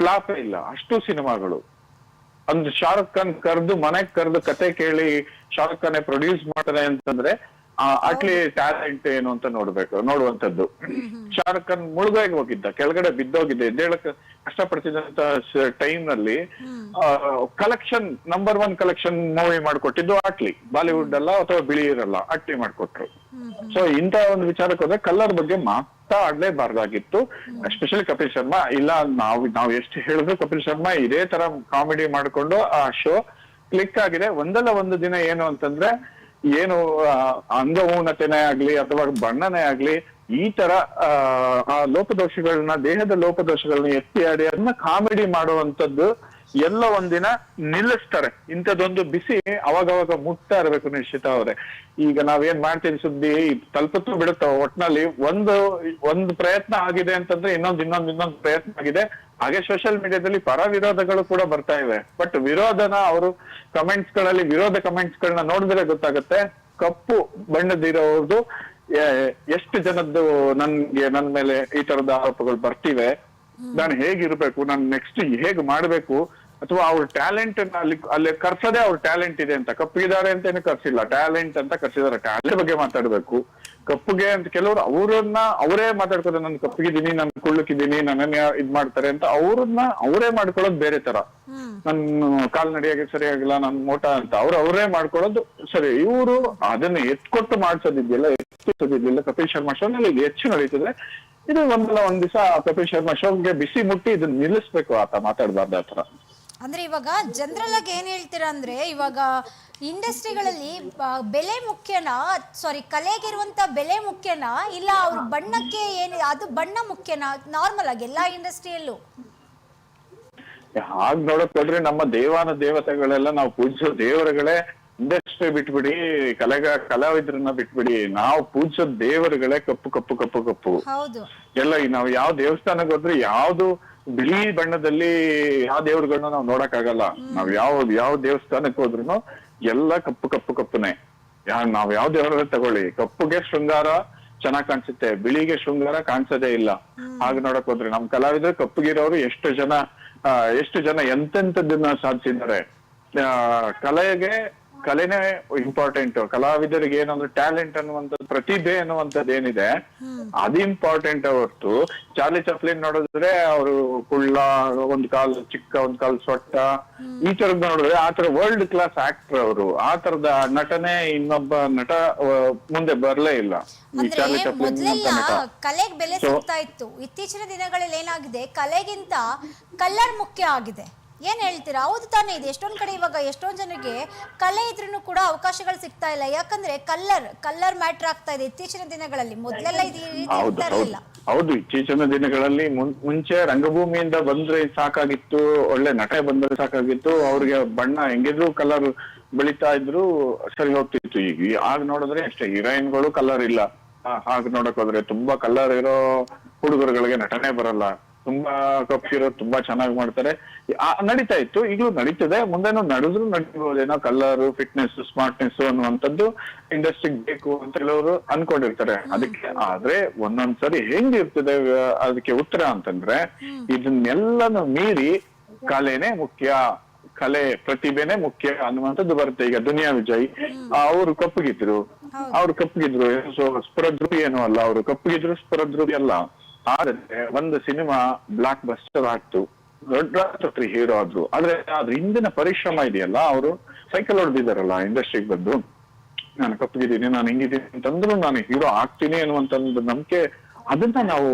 ಫ್ಲಾಪ್ ಇಲ್ಲ ಅಷ್ಟು ಸಿನಿಮಾಗಳು. ಅಂದ್ರೆ ಶಾರುಖ್ ಖಾನ್ ಕರೆದು ಮನೆಗ್ ಕರೆದು ಕತೆ ಕೇಳಿ ಶಾರುಖ್ ಖಾನೆ ಪ್ರೊಡ್ಯೂಸ್ ಮಾಡ್ತಾರೆ ಅಂತಂದ್ರೆ ಆ, ಅಟ್ಲಿ ಟ್ಯಾಲೆಂಟ್ ಏನು ಅಂತ ನೋಡ್ಬೇಕು ನೋಡುವಂತದ್ದು ಶಾರುಖ್ ಖಾನ್ ಮುಳುಗೋಗಿ ಹೋಗಿದ್ದ ಕೆಳಗಡೆ ಬಿದ್ದೋಗಿದ್ದ ಎದ್ದೇಳಕ್ ಕಷ್ಟಪಡ್ತಿದ್ದಂತ ಟೈಮ್ನಲ್ಲಿ collection number one collection movie ಮಾಡ್ಕೊಟ್ಟಿದ್ದು Atlee Bollywood ಅಲ್ಲ ಅಥವಾ ಬಿಳಿ ಇರಲ್ಲ ಅಟ್ಲಿ ಮಾಡ್ಕೊಟ್ರು. ಸೊ ಇಂತ ಒಂದು ವಿಚಾರಕ್ಕೆ ಹೋದ್ರೆ ಕಲ್ಲರ್ ಬಗ್ಗೆ ಮಾತಾಡ್ಲೇಬಾರ್ದಾಗಿತ್ತು ಎಸ್ಪೆಷಲಿ ಕಪಿಲ್ ಶರ್ಮಾ. ಇಲ್ಲ ನಾವು ನಾವು ಎಷ್ಟು ಹೇಳಿದ್ರು ಕಪಿಲ್ ಶರ್ಮಾ ಇದೇ ತರ ಕಾಮಿಡಿ ಮಾಡ್ಕೊಂಡು ಆ ಶೋ ಕ್ಲಿಕ್ ಆಗಿದೆ. ಒಂದಲ್ಲ ಒಂದು ದಿನ ಏನು ಅಂತಂದ್ರೆ ಏನು ಅಂಗಮೂನತೆನೇ ಆಗ್ಲಿ ಅಥವಾ ಬಣ್ಣನೇ ಆಗ್ಲಿ ಈ ತರ ಆ, ಲೋಪದೋಷಗಳನ್ನ ದೇಹದ ಲೋಪದೋಷಗಳನ್ನ ಎತ್ತಿ ಆಡಿ ಅದನ್ನ ಕಾಮಿಡಿ ಮಾಡುವಂತದ್ದು ಎಲ್ಲ ಒಂದಿನ ನಿಲ್ಲಿಸ್ತಾರೆ. ಇಂಥದ್ದೊಂದು ಬಿಸಿ ಅವಾಗವಾಗ ಮುಟ್ತಾ ಇರಬೇಕು ನಿಶ್ಚಿತ ಅವ್ರೆ. ಈಗ ನಾವೇನ್ ಮಾಡ್ತೀವಿ ಸುದ್ದಿ ತಲುಪತ್ತು ಬಿಡುತ್ತೋ ಒಟ್ನಲ್ಲಿ ಒಂದು ಒಂದು ಪ್ರಯತ್ನ ಆಗಿದೆ ಅಂತಂದ್ರೆ ಇನ್ನೊಂದು ಇನ್ನೊಂದು ಇನ್ನೊಂದು ಪ್ರಯತ್ನ ಆಗಿದೆ. ಹಾಗೆ ಸೋಷಿಯಲ್ ಮೀಡಿಯಾದಲ್ಲಿ ಪರ ವಿರೋಧಗಳು ಕೂಡ ಬರ್ತಾ ಇವೆ. ಬಟ್ ವಿರೋಧನ ಅವರು ಕಮೆಂಟ್ಸ್ಗಳಲ್ಲಿ ವಿರೋಧ ಕಮೆಂಟ್ಸ್ ಗಳನ್ನ ನೋಡಿದ್ರೆ ಗೊತ್ತಾಗುತ್ತೆ. ಕಪ್ಪು ಬಣ್ಣದಿರೋದು ಎಷ್ಟು ಜನದ್ದು ನನ್ಗೆ, ನನ್ ಮೇಲೆ ಈ ತರದ ಆರೋಪಗಳು ಬರ್ತಿವೆ, ನಾನು ಹೇಗಿರ್ಬೇಕು, ನಾನು ನೆಕ್ಸ್ಟ್ ಹೇಗ್ ಮಾಡ್ಬೇಕು ಅಥವಾ ಅವ್ರ ಟ್ಯಾಲೆಂಟ್ ಅಲ್ಲಿ ಅಲ್ಲಿ ಕರ್ಸೋದೇ ಅವ್ರ ಟ್ಯಾಲೆಂಟ್ ಇದೆ ಅಂತ. ಕಪ್ಪಿದ್ದಾರೆ ಅಂತ ಏನು ಕರ್ಸಿಲ್ಲ. ಟ್ಯಾಲೆಂಟ್ ಅಂತ ಕರ್ಸಿದಾರೆ ಟ್ಯಾಲೆಂಟ್ ಬಗ್ಗೆ ಮಾತಾಡ್ಬೇಕು. ಕಪ್ಪುಗೆ ಅಂತ ಕೆಲವರು ಅವ್ರನ್ನ ಅವರೇ ಮಾತಾಡ್ತಾರೆ. ನಾನು ಕಪ್ಪಿಗಿದ್ದೀನಿ ನಾನು ಕುಳ್ಳಕ್ಕಿದ್ದೀನಿ ನನ್ನನ್ನ ಇದ್ ಮಾಡ್ತಾರೆ ಅಂತ ಅವ್ರನ್ನ ಅವರೇ ಮಾಡ್ಕೊಳ್ಳೋದು ಬೇರೆ ತರ. ನನ್ನ ಕಾಲ್ ಸರಿ ಸರಿಯಾಗಿಲ್ಲ ನನ್ ಮೋಟ ಅಂತ ಅವ್ರು ಅವರೇ ಮಾಡ್ಕೊಳ್ಳೋದು ಸರಿ. ಇವರು ಅದನ್ನ ಎತ್ಕೊಟ್ಟು ಮಾಡ್ಸೋದಿದ್ಯಲ್ಲ ಎತ್ತಿಸೋದಿದ್ಯಲ್ಲ ಕಪಿಲ್ ಶರ್ಮಾ ಶೋ ನಲ್ಲಿ ಹೆಚ್ಚು ನಡೀತದೆ. ಇದು ಒಂದಲ್ಲ ಒಂದ್ ದಿವಸ ಕಪಿಲ್ ಶರ್ಮಾ ಶೋಗೆ ಬಿಸಿ ಮುಟ್ಟಿ ಇದನ್ನ ನಿಲ್ಲಿಸ್ಬೇಕು ಆತ ಮಾತಾಡ್ಬಾರ್ದು ಆತರ. ಅಂದ್ರೆ ಇವಾಗ ಜನರಲ್ ಆಗಿ ಏನ್ ಹೇಳ್ತೀರಾ ಅಂದ್ರೆ ಇವಾಗ ಇಂಡಸ್ಟ್ರಿಗಳಲ್ಲಿ ಬೆಲೆ ಮುಖ್ಯನಾ ಸಾರಿ ಕಲೆಗಿರುವಂತ ಬೆಲೆ ಮುಖ್ಯನಾ ಇಲ್ಲ ಅವ್ರ ಬಣ್ಣಕ್ಕೆ ಏನು ಅದು ಬಣ್ಣ ಮುಖ್ಯನಾ ನಾರ್ಮಲ್ ಆಗಿ ಎಲ್ಲಾ ಇಂಡಸ್ಟ್ರಿಯಲ್ಲೂ ಹಾಗ್ ನೋಡಕ್ ಹೋದ್ರೆ ನಮ್ಮ ದೇವಾನ ದೇವತೆಗಳೆಲ್ಲ ನಾವು ಪೂಜಿಸೋ ದೇವರುಗಳೇ ಇಂಡಸ್ಟ್ರಿ ಬಿಟ್ಬಿಡಿ ಕಲೆಗ ಕಲಾವಿದ್ರನ್ನ ಬಿಟ್ಬಿಡಿ ನಾವು ಪೂಜಿಸೋ ದೇವರುಗಳೇ ಕಪ್ಪು ಕಪ್ಪು ಕಪ್ಪು ಕಪ್ಪು. ಹೌದು. ಎಲ್ಲ ಈ ನಾವು ಯಾವ ದೇವಸ್ಥಾನಕ್ಕೆ ಹೋದ್ರೆ ಯಾವ್ದು ಬಿಳಿ ಬಣ್ಣದಲ್ಲಿ ಯಾವ ದೇವ್ರಗಳನ್ನ ನಾವು ನೋಡಕ್ ಆಗಲ್ಲ ನಾವ್ ಯಾವ ಯಾವ ದೇವಸ್ಥಾನಕ್ಕೆ ಹೋದ್ರು ಎಲ್ಲ ಕಪ್ಪು ಕಪ್ಪು ಕಪ್ಪುನೆ. ಯಾ ನಾವ್ ಯಾವ ದೇವ್ರ ತಗೊಳ್ಳಿ. ಕಪ್ಪುಗೆ ಶೃಂಗಾರ ಚೆನ್ನಾಗ್ ಕಾಣಿಸುತ್ತೆ. ಬಿಳಿಗೆ ಶೃಂಗಾರ ಕಾಣಿಸೋದೇ ಇಲ್ಲ. ಹಾಗೆ ನೋಡಕ್ ಹೋದ್ರೆ ನಮ್ ಕಲಾವಿದ್ರು ಕಪ್ಪುಗಿರೋರು ಎಷ್ಟು ಜನ ಎಷ್ಟು ಜನ ಎಂತೆಂತದನ್ನ ಸಾಧಿಸಿದ್ದಾರೆ. ಕಲೆಗೆ ಕಲೆನೇ ಇಂಪಾರ್ಟೆಂಟ್ ಕಲಾವಿದರಿಗೆ ಏನಂದ್ರೆ ಟ್ಯಾಲೆಂಟ್ ಅನ್ನುವಂಥದ್ದು ಪ್ರತಿಭೆ ಅನ್ನುವಂಥದ್ದು ಏನಿದೆ ಅದು ಇಂಪಾರ್ಟೆಂಟ್ ಹೊರ್ತು ಚಾರ್ಲಿ ಚಪ್ಲಿನ್ ನೋಡಿದ್ರೆ ಅವರು ಕುಳ್ಳ ಒಂದ್ ಕಾಲ್ ಚಿಕ್ಕ ಒಂದ್ ಕಾಲ್ ಸೊಟ್ಟ ಈ ತರದ್ ನೋಡಿದ್ರೆ ಆ ತರ ವರ್ಲ್ಡ್ ಕ್ಲಾಸ್ ಆಕ್ಟರ್ ಅವರು ಆ ತರದ ನಟನೆ ಇನ್ನೊಬ್ಬ ನಟ ಮುಂದೆ ಬರ್ಲೇ ಇಲ್ಲ. ಈ ಚಾರ್ಲಿ ಚಪ್ಲಿನ್ ಕಲೆಗೆ ಬೆಲೆ ಸಿಗ್ತಾ ಇತ್ತು. ಇತ್ತೀಚಿನ ದಿನಗಳಲ್ಲಿ ಏನಾಗಿದೆ ಕಲೆಗಿಂತ ಕಲರ್ ಮುಖ್ಯ ಆಗಿದೆ. ಏನ್ ಹೇಳ್ತೀರಾ? ಹೌದು ತಾನೇ ಇದೆ ಎಷ್ಟೊಂದ್ ಕಡೆ ಇವಾಗ ಎಷ್ಟೊಂದ್ ಜನರಿಗೆ ಕಲೆ ಇದ್ರೂ ಕೂಡ ಅವಕಾಶಗಳು ಸಿಗ್ತಾ ಇಲ್ಲ. ಯಾಕಂದ್ರೆ ಕಲ್ಲರ್ ಕಲ್ಲರ್ ಮ್ಯಾಟರ್ ಆಗ್ತಾ ಇದೆ ಇತ್ತೀಚಿನ ದಿನಗಳಲ್ಲಿ. ಮೊದಲೆಲ್ಲ ಇದು ಈ ರೀತಿ ಹೌದು ಇರ್ತಾ ಹೌದು. ಇರ್ಲಿಲ್ಲ. ಹೌದು ಇತ್ತೀಚಿನ ದಿನಗಳಲ್ಲಿ ಮುನ್- ಮುಂಚೆ ರಂಗಭೂಮಿಯಿಂದ ಬಂದ್ರೆ ಸಾಕಾಗಿತ್ತು ಒಳ್ಳೆ ನಟ ಬಂದ್ರೆ ಸಾಕಾಗಿತ್ತು ಅವ್ರಿಗೆ ಬಣ್ಣ ಹೆಂಗಿದ್ರು ಕಲರ್ ಬೆಳಿತಾ ಇದ್ರು ಸರಿ ಹೋಗ್ತಿತ್ತು ಈಗ. ಆಗ ನೋಡಿದ್ರೆ ಅಷ್ಟೇ ಹೀರೋಯಿನ್ಗಳು ಕಲರ್ ಇಲ್ಲ. ಆ, ಹಾಗೆ ನೋಡಕ್ ಹೋದ್ರೆ ತುಂಬಾ ಕಲರ್ ಇರೋ ಹುಡುಗರುಗಳಿಗೆ ನಟನೆ ಬರಲ್ಲ. ತುಂಬಾ ಕಪ್ಪಿರೋ ತುಂಬಾ ಚೆನ್ನಾಗಿ ಮಾಡ್ತಾರೆ. ನಡೀತಾ ಇತ್ತು. ಈಗಲೂ ನಡೀತದೆ. ಮುಂದೆನೂ ನಡೆದ್ರು ನಡೀಬಹುದೇನೋ ಕಲರ್ ಫಿಟ್ನೆಸ್ ಸ್ಮಾರ್ಟ್ನೆಸ್ ಅನ್ನುವಂಥದ್ದು ಇಂಡಸ್ಟ್ರಿಗೆ ಬೇಕು ಅಂತ ಹೇಳೋರು ಅನ್ಕೊಂಡಿರ್ತಾರೆ. ಅದಕ್ಕೆ ಆದ್ರೆ ಒಂದೊಂದ್ಸರಿ ಹೆಂಗಿರ್ತದೆ ಅದಕ್ಕೆ ಉತ್ತರ ಅಂತಂದ್ರೆ ಇದನ್ನೆಲ್ಲನು ಮೀರಿ ಕಲೆನೇ ಮುಖ್ಯ. ಕಲೆ ಪ್ರತಿಭೆನೆ ಮುಖ್ಯ ಅನ್ನುವಂಥದ್ದು ಬರುತ್ತೆ. ಈಗ ದುನಿಯಾ ವಿಜಯ್ ಅವರು ಕಪ್ಪಗಿದ್ರು. ಅವ್ರು ಕಪ್ಪಗಿದ್ರು. ಸೊ ಏನು ಏನೂ ಅಲ್ಲ. ಅವರು ಕಪ್ಪಗಿದ್ರು ಸ್ಪುರದ್ರು ಅಲ್ಲ. ಆದ್ರೆ ಒಂದು ಸಿನಿಮಾ ಬ್ಲಾಕ್ ಬಸ್ಟರ್ ಆಗ್ತು. ದೊಡ್ಡ ಹೀರೋ ಆದ್ರು. ಆದ್ರೆ ಅದ್ರ ಹಿಂದಿನ ಪರಿಶ್ರಮ ಇದೆಯಲ್ಲ ಅವರು ಸೈಕಲ್ ಹೊಡೆದಿದ್ದಾರಲ್ಲ ಇಂಡಸ್ಟ್ರಿಗೆ ಬಂದು. ನಾನು ಕಪ್ಪಗಿದ್ದೀನಿ ನಾನು ಹಿಂಗಿದ್ದೀನಿ ಅಂತಂದ್ರು ನಾನು ಹೀರೋ ಆಗ್ತೀನಿ ಅನ್ನುವಂತ ಒಂದು ನಂಬಿಕೆ ಅದನ್ನ ನಾವು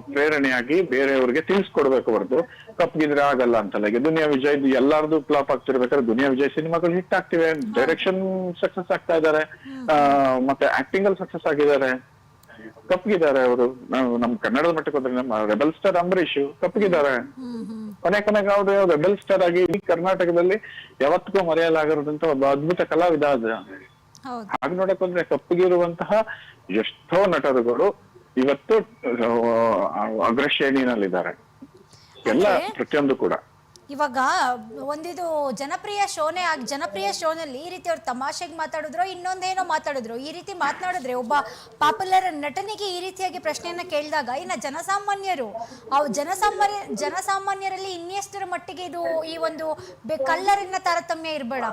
ಪ್ರೇರಣೆಯಾಗಿ ಬೇರೆಯವ್ರಿಗೆ ತಿಳಿಸ್ಕೊಡ್ಬೇಕು ಹೊರತು. ಕಪ್ಪಗಿದ್ರೆ ಆಗಲ್ಲ ಅಂತಲ್ಲ. ಈಗ ದುನಿಯಾ ವಿಜಯ್ ಎಲ್ಲಾರ್ದು ಫ್ಲಾಪ್ ಆಗ್ತಿರ್ಬೇಕಾದ್ರೆ ದುನಿಯಾ ವಿಜಯ್ ಸಿನಿಮಾಗಳು ಹಿಟ್ ಆಗ್ತಿವೆ. ಡೈರೆಕ್ಷನ್ ಸಕ್ಸಸ್ ಆಗ್ತಾ ಇದಾರೆ ಆ, ಮತ್ತೆ ಆಕ್ಟಿಂಗ್ ಅಲ್ಲಿ ಸಕ್ಸಸ್ ಆಗಿದ್ದಾರೆ. ಕಪ್ಪಗಿದ್ದಾರೆ ಅವರು. ನಾವು ನಮ್ ಕನ್ನಡದ ಮಟ್ಟಕ್ಕೆ ಹೋದ್ರೆ ನಮ್ಮ ರೆಬಲ್ ಸ್ಟಾರ್ ಅಂಬರೀಶ್ ಕಪ್ಪಗಿದ್ದಾರೆ. ಕೊನೆ ಕೊನೆಗೆ ಅವರು ರೆಬಲ್ ಸ್ಟಾರ್ ಆಗಿ ಇಡೀ ಕರ್ನಾಟಕದಲ್ಲಿ ಯಾವತ್ತಿಗೂ ಮರೆಯಲಾಗಿರೋದಂತ ಒಬ್ಬ ಅದ್ಭುತ ಕಲಾವಿದ ಅದು ಹಾಗೆ ನೋಡಕ್ ಹೋದ್ರೆ ಕಪ್ಪಗಿರುವಂತಹ ಎಷ್ಟೋ ನಟರುಗಳು ಇವತ್ತು ಅಗ್ರಶ್ರೇಣಿನಲ್ಲಿದ್ದಾರೆ. ಎಲ್ಲ ಪ್ರತಿಯೊಂದು ಕೂಡ. ಇವಾಗ ಒಂದಿದು ಜನಪ್ರಿಯ ಶೋನೇ ಆಗಿ ಜನಪ್ರಿಯ ಶೋನಲ್ಲಿ ಈ ರೀತಿ ಅವ್ರು ತಮಾಷೆಗೆ ಮಾತಾಡಿದ್ರು ಇನ್ನೊಂದೇನೋ ಮಾತಾಡಿದ್ರು ಈ ರೀತಿ ಮಾತನಾಡಿದ್ರೆ ಒಬ್ಬ ಪಾಪ್ಯುಲರ್ ನಟನಿಗೆ ಈ ರೀತಿಯಾಗಿ ಪ್ರಶ್ನೆಯನ್ನ ಕೇಳಿದಾಗ ಇನ್ನ ಜನಸಾಮಾನ್ಯರು ಆ ಜನಸಾಮಾನ್ಯ ಜನಸಾಮಾನ್ಯರಲ್ಲಿ ಇನ್ನೆಷ್ಟರ ಮಟ್ಟಿಗೆ ಇದು ಈ ಒಂದು ಕಲ್ಲರಿನ ತಾರತಮ್ಯ ಇರಬೇಡ?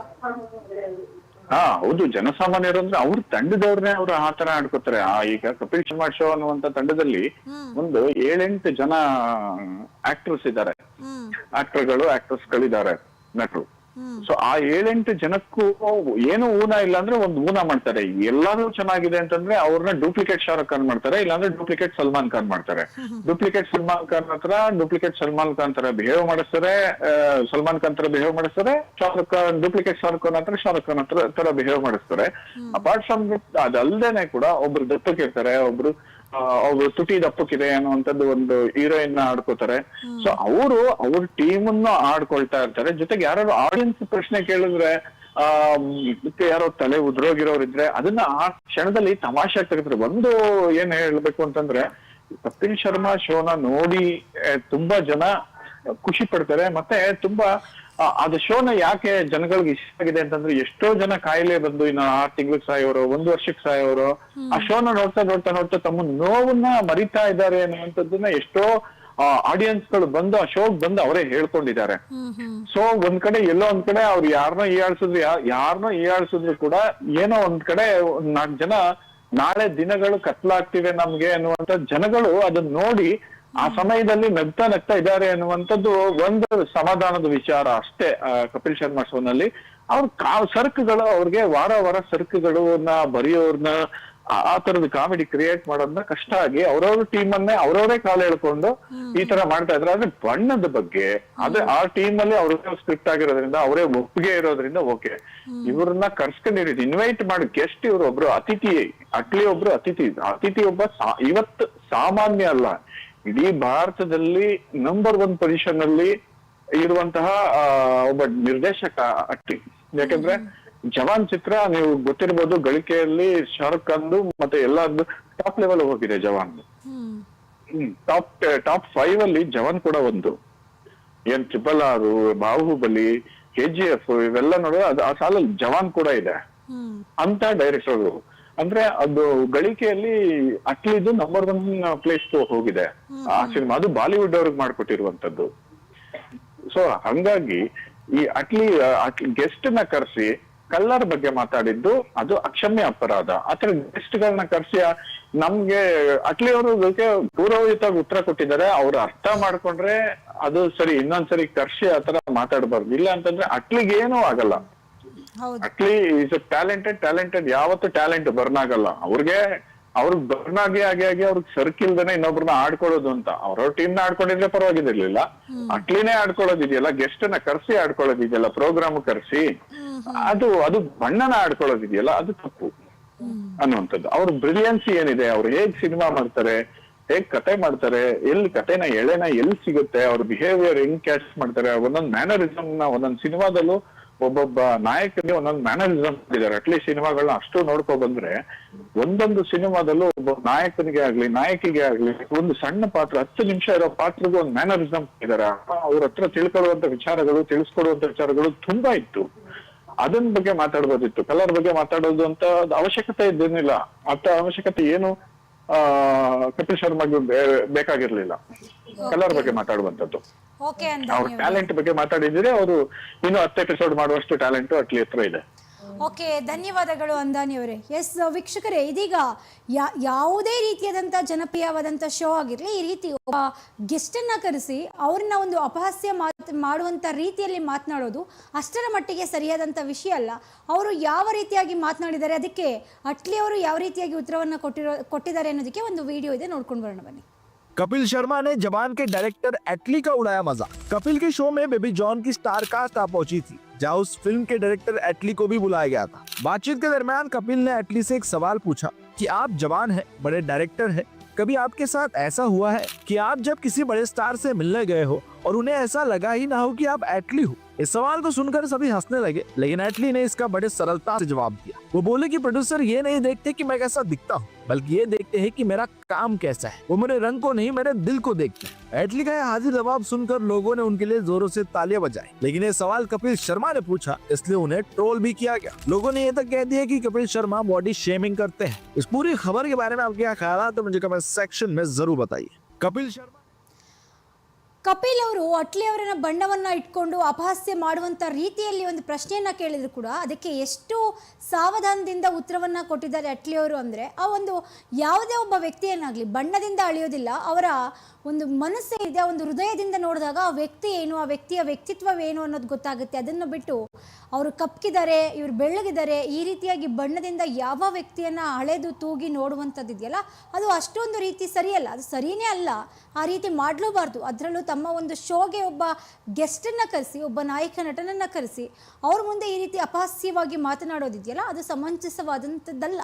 ಹಾ ಹೌದು ಜನಸಾಮಾನ್ಯರು ಅಂದ್ರೆ ಅವ್ರ ತಂಡದವ್ರನ್ನೇ ಅವ್ರು ಆ ತರ ಆಡ್ಕೋತಾರೆ. ಆ ಈಗ ಕಪಿಲ್ ಶರ್ಮಾ ಶೋ ಅನ್ನುವಂತ ತಂಡದಲ್ಲಿ ಒಂದು ಏಳೆಂಟು ಜನ ಆಕ್ಟರ್ಸ್ ಇದ್ದಾರೆ. ಆಕ್ಟರ್ಗಳು ಆಕ್ಟರ್ಸ್ ಗಳಿದ್ದಾರೆ ನಟರು ಸೊ ಆ ಏಳೆಂಟು ಜನಕ್ಕೂ ಏನು ಊನ ಇಲ್ಲ ಅಂದ್ರೆ ಒಂದು ಊನ ಮಾಡ್ತಾರೆ. ಎಲ್ಲಾರು ಚೆನ್ನಾಗಿದೆ ಅಂತಂದ್ರೆ ಅವ್ರನ್ನ ಡೂಪ್ಲಿಕೇಟ್ ಶಾರುಖ್ ಖಾನ್ ಮಾಡ್ತಾರೆ ಇಲ್ಲಾಂದ್ರೆ ಡೂಪ್ಲಿಕೇಟ್ ಸಲ್ಮಾನ್ ಖಾನ್ ಮಾಡ್ತಾರೆ. ಡೂಪ್ಲಿಕೇಟ್ ಸಲ್ಮಾನ್ ಖಾನ್ ಹತ್ರ ಡೂಪ್ಲಿಕೇಟ್ ಸಲ್ಮಾನ್ ಖಾನ್ ತರ ಬಿಹೇವ್ ಮಾಡಿಸ್ತಾರೆ ಸಲ್ಮಾನ್ ಖಾನ್ ತರ ಬಿಹೇವ್ ಮಾಡಿಸ್ತಾರೆ ಶಾರುಖ್ ಖಾನ್ ಡೂಪ್ಲಿಕೇಟ್ ಶಾರುಖ್ ಖಾನ್ ಹತ್ರ ಶಾರುಖ್ ಖಾನ್ ಹತ್ರ ತರ ಬಿಹೇವ್ ಮಾಡಿಸ್ತಾರೆ. ಅಪಾರ್ಟ್ ಫ್ರಮ್ ಅದಲ್ದೇನೆ ಕೂಡ ಒಬ್ರು ದತ್ತಕ್ಕಿರ್ತಾರೆ ಒಬ್ರು ಒಬ್ರು ತುಟಿ ದಪ್ಪಕ್ಕಿದೆ ಅನ್ನುವಂಥದ್ದು ಒಂದು ಹೀರೋಯಿನ್ ಆಡ್ಕೋತಾರೆ. ಸೊ ಅವರು ಅವ್ರ ಟೀಮ್ ಅನ್ನು ಆಡ್ಕೊಳ್ತಾ ಇರ್ತಾರೆ. ಜೊತೆಗೆ ಯಾರು ಆಡಿಯನ್ಸ್ ಪ್ರಶ್ನೆ ಕೇಳಿದ್ರೆ, ಆ ಯಾರೋ ತಲೆ ಉದ್ರೋಗಿರೋರು ಇದ್ರೆ ಅದನ್ನ ಆ ಕ್ಷಣದಲ್ಲಿ ತಮಾಷೆ ತೆಗೆದ್ರೆ ಒಂದು ಏನ್ ಹೇಳ್ಬೇಕು ಅಂತಂದ್ರೆ, ಕಪಿಲ್ ಶರ್ಮಾ ಶೋನ ನೋಡಿ ತುಂಬಾ ಜನ ಖುಷಿ ಪಡ್ತಾರೆ. ಮತ್ತೆ ತುಂಬಾ ಅದು ಶೋನ ಯಾಕೆ ಜನಗಳಿಗೆ ಇಷ್ಟ ಆಗಿದೆ ಅಂತಂದ್ರೆ ಎಷ್ಟೋ ಜನ ಕಾಯಿಲೆ ಬಂದು ಇನ್ನು ಆರ್ ತಿಂಗಳಿಗೆ ಸಾಯೋರು ಒಂದು ವರ್ಷಕ್ಕೆ ಸಾಯೋರು ಆ ಶೋನ ನೋಡ್ತಾ ನೋಡ್ತಾ ನೋಡ್ತಾ ತಮ್ಮ ನೋವನ್ನ ಮರಿತಾ ಇದ್ದಾರೆ ಅನ್ನುವಂಥದ್ದನ್ನ ಎಷ್ಟೋ ಆಡಿಯನ್ಸ್ಗಳು ಬಂದು ಆ ಶೋಗ್ ಬಂದು ಅವರೇ ಹೇಳ್ಕೊಂಡಿದ್ದಾರೆ. ಸೊ ಒಂದ್ ಕಡೆ ಎಲ್ಲೋ ಒಂದ್ ಕಡೆ ಅವ್ರು ಯಾರನ್ನ ಹೀಯಾಳ್ಸಿದ್ರು ಯಾರನ್ನ ಹೀಯಾಳ್ಸಿದ್ರು ಕೂಡ ಏನೋ ಒಂದ್ ಕಡೆ ಒಂದ್ ನಾಲ್ಕು ಜನ ನಾಳೆ ದಿನಗಳು ಕತ್ಲಾಗ್ತಿವೆ ನಮ್ಗೆ ಅನ್ನುವಂತ ಜನಗಳು ಅದನ್ನ ನೋಡಿ ಆ ಸಮಯದಲ್ಲಿ ನಗ್ತಾ ನಗ್ತಾ ಇದ್ದಾರೆ ಅನ್ನುವಂಥದ್ದು ಒಂದು ಸಮಾಧಾನದ ವಿಚಾರ ಅಷ್ಟೇ ಕಪಿಲ್ ಶರ್ಮಾ ಶೋನಲ್ಲಿ. ಅವ್ರ ಕಾ ಸರ್ಕ್ಗಳು ಅವ್ರಿಗೆ ವಾರ ವಾರ ಸರ್ಕ್ಗಳನ್ನ ಬರೆಯೋರ್ನ ಆ- ಆ ತರದ ಕಾಮಿಡಿ ಕ್ರಿಯೇಟ್ ಮಾಡೋದನ್ನ ಕಷ್ಟ ಆಗಿ ಅವ್ರವ್ರ ಟೀಮ್ ಅನ್ನೇ ಅವ್ರವರೇ ಕಾಲ ಹೇಳ್ಕೊಂಡು ಈ ತರ ಮಾಡ್ತಾ ಇದ್ರು ಆದ್ರೆ ಬಣ್ಣದ ಬಗ್ಗೆ ಅದೇ ಆ ಟೀಮ್ ಅಲ್ಲಿ ಅವ್ರಿಗೆ ಸ್ಕ್ರಿಪ್ಟ್ ಆಗಿರೋದ್ರಿಂದ ಅವರೇ ಒಪ್ಪಿಗೆ ಇರೋದ್ರಿಂದ ಓಕೆ. ಇವ್ರನ್ನ ಕರ್ಸ್ಕೊಂಡಿರಿ ಇನ್ವೈಟ್ ಮಾಡಿ ಗೆಸ್ಟ್ ಇವ್ರು ಒಬ್ರು ಅತಿಥಿ ಅಟ್ಲಿ ಒಬ್ರು ಅತಿಥಿ ಅತಿಥಿ ಒಬ್ಬ ಇವತ್ತು ಸಾಮಾನ್ಯ ಅಲ್ಲ. ಇಡೀ ಭಾರತದಲ್ಲಿ ನಂಬರ್ ಒನ್ ಪೊಸಿಷನ್ ಅಲ್ಲಿ ಇರುವಂತಹ ಒಬ್ಬ ನಿರ್ದೇಶಕ ಅಟ್ಟಿ. ಯಾಕಂದ್ರೆ ಜವಾನ್ ಚಿತ್ರ ನೀವು ಗೊತ್ತಿರ್ಬೋದು ಗಳಿಕೆಯಲ್ಲಿ ಶಾರುಖ್ ಖಾನ್ದು ಮತ್ತೆ ಎಲ್ಲಾರ್ದು ಟಾಪ್ ಲೆವೆಲ್ ಹೋಗಿದೆ ಜವಾನ್. ಟಾಪ್ ಟಾಪ್ ಫೈವ್ ಅಲ್ಲಿ ಜವಾನ್ ಕೂಡ ಒಂದು. ಏನ್ ಟ್ರಿಪಲ್ ಆರು ಬಾಹುಬಲಿ ಕೆ ಜಿ ಎಫ್ ಇವೆಲ್ಲ ನೋಡಿದ್ರೆ ಆ ಸಾಲಲ್ಲಿ ಜವಾನ್ ಕೂಡ ಇದೆ. ಅಂತ ಡೈರೆಕ್ಟರ್ ಅಂದ್ರೆ ಅದು ಗಳಿಕೆಯಲ್ಲಿ ಅಟ್ಲಿದು ನಂಬರ್ ಒನ್ ಪ್ಲೇಸ್ ಹೋಗಿದೆ. ಆ ಸಿನಿಮಾ ಅದು ಬಾಲಿವುಡ್ ಅವ್ರಿಗೆ ಮಾಡ್ಕೊಟ್ಟಿರುವಂತದ್ದು ಸೊ ಹಂಗಾಗಿ ಈ ಅಟ್ಲಿ ಗೆಸ್ಟ್ನ ಕರೆಸಿ ಕಲ್ಲರ್ ಬಗ್ಗೆ ಮಾತಾಡಿದ್ದು ಅದು ಅಕ್ಷಮ್ಯ ಅಪರಾಧ. ಆತರ ಗೆಸ್ಟ್ ಗಳನ್ನ ಕರೆಸಿ ನಮ್ಗೆ ಅಟ್ಲಿ ಅವರು ಅದಕ್ಕೆ ಪೂರ್ವಯುತವಾಗಿ ಉತ್ತರ ಕೊಟ್ಟಿದ್ದಾರೆ. ಅವ್ರು ಅರ್ಥ ಮಾಡ್ಕೊಂಡ್ರೆ ಅದು ಸರಿ ಇನ್ನೊಂದ್ಸರಿ ಕರ್ಸಿ ಆತರ ಮಾತಾಡಬಾರ್ದು. ಇಲ್ಲ ಅಂತಂದ್ರೆ ಅಟ್ಲಿಗೆ ಏನೂ ಆಗಲ್ಲ. Atlee is a talented talented ಯಾವತ್ತು ಟ್ಯಾಲೆಂಟ್ ಬರ್ನ್ ಆಗಲ್ಲ. ಅವ್ರಿಗೆ ಅವ್ರಿಗೆ ಬರ್ನ್ ಆಗಿ ಆಗಿ ಆಗಿ ಅವ್ರಿಗೆ ಸರ್ಕಿಲ್ದನೆ ಇನ್ನೊಬ್ರನ್ನ ಆಡ್ಕೊಳ್ಳೋದು ಅಂತ. ಅವ್ರವ್ರ ಟೀಮ್ನ ಆಡ್ಕೊಂಡಿದ್ರೆ ಪರವಾಗಿರ್ಲಿಲ್ಲ. ಅಟ್ಲಿನೇ ಆಡ್ಕೊಳ್ಳೋದಿದೆಯಲ್ಲ ಗೆಸ್ಟ್ನ ಕರ್ಸಿ ಆಡ್ಕೊಳ್ಳೋದಿದೆಯಲ್ಲ ಪ್ರೋಗ್ರಾಮ್ ಕರ್ಸಿ ಅದು ಅದು ಬಣ್ಣನ ಆಡ್ಕೊಳ್ಳೋದಿದೆಯಲ್ಲ ಅದು ತಪ್ಪು ಅನ್ನುವಂಥದ್ದು. ಅವ್ರ ಬ್ರಿಲಿಯನ್ಸಿ ಏನಿದೆ? ಅವ್ರು ಹೇಗ್ ಸಿನಿಮಾ ಮಾಡ್ತಾರೆ? ಹೇಗ್ ಕತೆ ಮಾಡ್ತಾರೆ? ಎಲ್ಲಿ ಕತೆನ ಎಳೆನ ಎಲ್ಲಿ ಸಿಗುತ್ತೆ? ಅವ್ರ ಬಿಹೇವಿಯರ್ ಹೆಂಗ್ ಕ್ಯಾಚ್ ಮಾಡ್ತಾರೆ? ಒಂದೊಂದ್ ಮ್ಯಾನರಿಸಮ್ನ ಒಂದೊಂದ್ ಸಿನಿಮಾದಲ್ಲೂ ಒಬ್ಬೊಬ್ಬ ನಾಯಕನಿಗೆ ಒಂದೊಂದು ಮ್ಯಾನರಿಸಮ್ ಇದ್ದಾರೆ ಅಟ್ಲೀಸ್ಟ್ ಸಿನಿಮಾಗಳನ್ನ ಅಷ್ಟು ನೋಡ್ಕೊ ಬಂದ್ರೆ ಒಂದೊಂದು ಸಿನಿಮಾದಲ್ಲೂ ಒಬ್ಬ ನಾಯಕನಿಗೆ ಆಗ್ಲಿ, ನಾಯಕಿಗೆ ಆಗ್ಲಿ, ಒಂದು ಸಣ್ಣ ಪಾತ್ರ, ಹತ್ತು ನಿಮಿಷ ಇರೋ ಪಾತ್ರಗೂ ಒಂದು ಮ್ಯಾನರಿಸಮ್ ಇದ್ದಾರೆ ಅವ್ರ ಹತ್ರ ತಿಳ್ಕೊಳ್ಳುವಂತ ವಿಚಾರಗಳು, ತಿಳಿಸ್ಕೊಡುವಂತ ವಿಚಾರಗಳು ತುಂಬಾ ಇತ್ತು. ಅದನ್ ಬಗ್ಗೆ ಮಾತಾಡ್ಬೋದಿತ್ತು. ಕಲರ್ ಬಗ್ಗೆ ಮಾತಾಡೋದು ಅಂತ ಅವಶ್ಯಕತೆ ಇದ್ದೇನಿಲ್ಲ ಅಂತ ಅವಶ್ಯಕತೆ ಏನು? ಕಪಿಲ್ ಶರ್ಮಾಗೆ ಬೇಕಾಗಿರ್ಲಿಲ್ಲ. ಕಲರ್ ಬಗ್ಗೆ ಮಾತಾಡುವಂತದ್ದು ಅವ್ರ ಟ್ಯಾಲೆಂಟ್ ಬಗ್ಗೆ ಮಾತಾಡಿದ್ರೆ ಅವರು ಇನ್ನು ಹತ್ತು ಎಪಿಸೋಡ್ ಮಾಡುವಷ್ಟು ಟ್ಯಾಲೆಂಟ್ ಅಟ್ಲಿ ಹತ್ರ ಇದೆ. ಓಕೆ ಧನ್ಯವಾದಗಳು ಅಂದಾನಿ ಅವರೇ ಎಸ್ ವೀಕ್ಷಕರೇ ಇದೀಗ ಯಾ ಯಾವುದೇ ರೀತಿಯಾದಂಥ ಜನಪ್ರಿಯವಾದಂಥ ಶೋ ಆಗಿರಲಿ ಈ ರೀತಿ ಒಬ್ಬ ಗೆಸ್ಟನ್ನು ಕರೆಸಿ ಅವ್ರನ್ನ ಒಂದು ಅಪಹಾಸ್ಯ ಮಾತು ಮಾಡುವಂಥ ರೀತಿಯಲ್ಲಿ ಮಾತನಾಡೋದು ಅಷ್ಟರ ಮಟ್ಟಿಗೆ ಸರಿಯಾದಂಥ ವಿಷಯ ಅಲ್ಲ ಅವರು ಯಾವ ರೀತಿಯಾಗಿ ಮಾತನಾಡಿದ್ದಾರೆ ಅದಕ್ಕೆ ಅಟ್ಲಿ ಅವರು ಯಾವ ರೀತಿಯಾಗಿ ಉತ್ತರವನ್ನು ಕೊಟ್ಟಿರೋ ಕೊಟ್ಟಿದ್ದಾರೆ ಅನ್ನೋದಕ್ಕೆ ಒಂದು ವಿಡಿಯೋ ಇದೆ ನೋಡ್ಕೊಂಡು ಬರೋಣ ಬನ್ನಿ कपिल शर्मा ने जवान के डायरेक्टर एटली का उड़ाया मजाक कपिल के शो में बेबी जॉन की स्टार कास्ट आ पहुंची थी जहाँ उस फ़िल्म के डायरेक्टर एटली को भी बुलाया गया था। बातचीत के दरमियान कपिल ने एटली से एक सवाल पूछा कि आप जवान हैं, बड़े डायरेक्टर हैं, कभी आपके साथ ऐसा हुआ है कि आप जब किसी बड़े स्टार से मिलने गए हो और उन्हें ऐसा लगा ही ना हो कि आप एटली हो? इस सवाल को सुनकर सभी हंसने लगे, लेकिन एटली ने इसका बड़े सरलता से जवाब दिया। वो बोले कि प्रोड्यूसर ये नहीं देखते कि मैं कैसा दिखता हूँ, बल्कि ये देखते हैं कि मेरा काम कैसा है। वो मेरे रंग को नहीं, मेरे दिल को देखते हैं। एटली का हाजिर जवाब सुनकर लोगों ने उनके लिए जोरों से तालियाँ बजाई, लेकिन ये सवाल कपिल शर्मा ने पूछा, इसलिए उन्हें ट्रोल भी किया गया। लोगों ने ये तक कह दिया कि कपिल शर्मा बॉडी शेमिंग करते हैं। इस पूरी खबर के बारे में आपके क्या ख्याल है तो मुझे कमेंट सेक्शन में ज़रूर बताइए। कपिल शर्मा ಕಪಿಲ್ ಅವರು ಅಟ್ಲಿ ಅವರನ್ನ ಬಣ್ಣವನ್ನ ಇಟ್ಕೊಂಡು ಅಪಹಾಸ್ಯ ಮಾಡುವಂಥ ರೀತಿಯಲ್ಲಿ ಒಂದು ಪ್ರಶ್ನೆಯನ್ನ ಕೇಳಿದ್ರು ಕೂಡ ಅದಕ್ಕೆ ಎಷ್ಟು ಸಾವಧಾನದಿಂದ ಉತ್ತರವನ್ನ ಕೊಟ್ಟಿದ್ದಾರೆ ಅಟ್ಲಿ ಅವರು ಅಂದರೆ ಆ ಒಂದು ಯಾವುದೇ ಒಬ್ಬ ವ್ಯಕ್ತಿಯನ್ನಾಗಲಿ ಬಣ್ಣದಿಂದ ಅಳಿಯೋದಿಲ್ಲ, ಅವರ ಒಂದು ಮನಸ್ಸೇ ಆ ಒಂದು ಹೃದಯದಿಂದ ನೋಡಿದಾಗ ಆ ವ್ಯಕ್ತಿ ಏನು, ಆ ವ್ಯಕ್ತಿಯ ವ್ಯಕ್ತಿತ್ವವೇನು ಅನ್ನೋದು ಗೊತ್ತಾಗುತ್ತೆ. ಅದನ್ನು ಬಿಟ್ಟು ಅವರು ಕಪ್ಕಿದ್ದಾರೆ, ಇವರು ಬೆಳ್ಳಗಿದ್ದಾರೆ, ಈ ರೀತಿಯಾಗಿ ಬಣ್ಣದಿಂದ ಯಾವ ವ್ಯಕ್ತಿಯನ್ನ ಅಳೆದು ತೂಗಿ ನೋಡುವಂಥದ್ದು ಇದೆಯಲ್ಲ, ಅದು ಅಷ್ಟೊಂದು ರೀತಿ ಸರಿಯಲ್ಲ. ಅದು ಸರಿಯೇ ಅಲ್ಲ. ಆ ರೀತಿ ಮಾಡಲೂಬಾರ್ದು. ಅದರಲ್ಲೂ ತಮ್ಮ ಒಂದು ಶೋಗೆ ಒಬ್ಬ ಗೆಸ್ಟನ್ನು ಕರೆಸಿ, ಒಬ್ಬ ನಾಯಕ ನಟನನ್ನು ಕರೆಸಿ, ಅವ್ರ ಮುಂದೆ ಈ ರೀತಿ ಅಪಹಾಸ್ಯವಾಗಿ ಮಾತನಾಡೋದಿದೆಯಲ್ಲ ಅದು ಸಮಂಜಸವಾದಂಥದ್ದಲ್ಲ.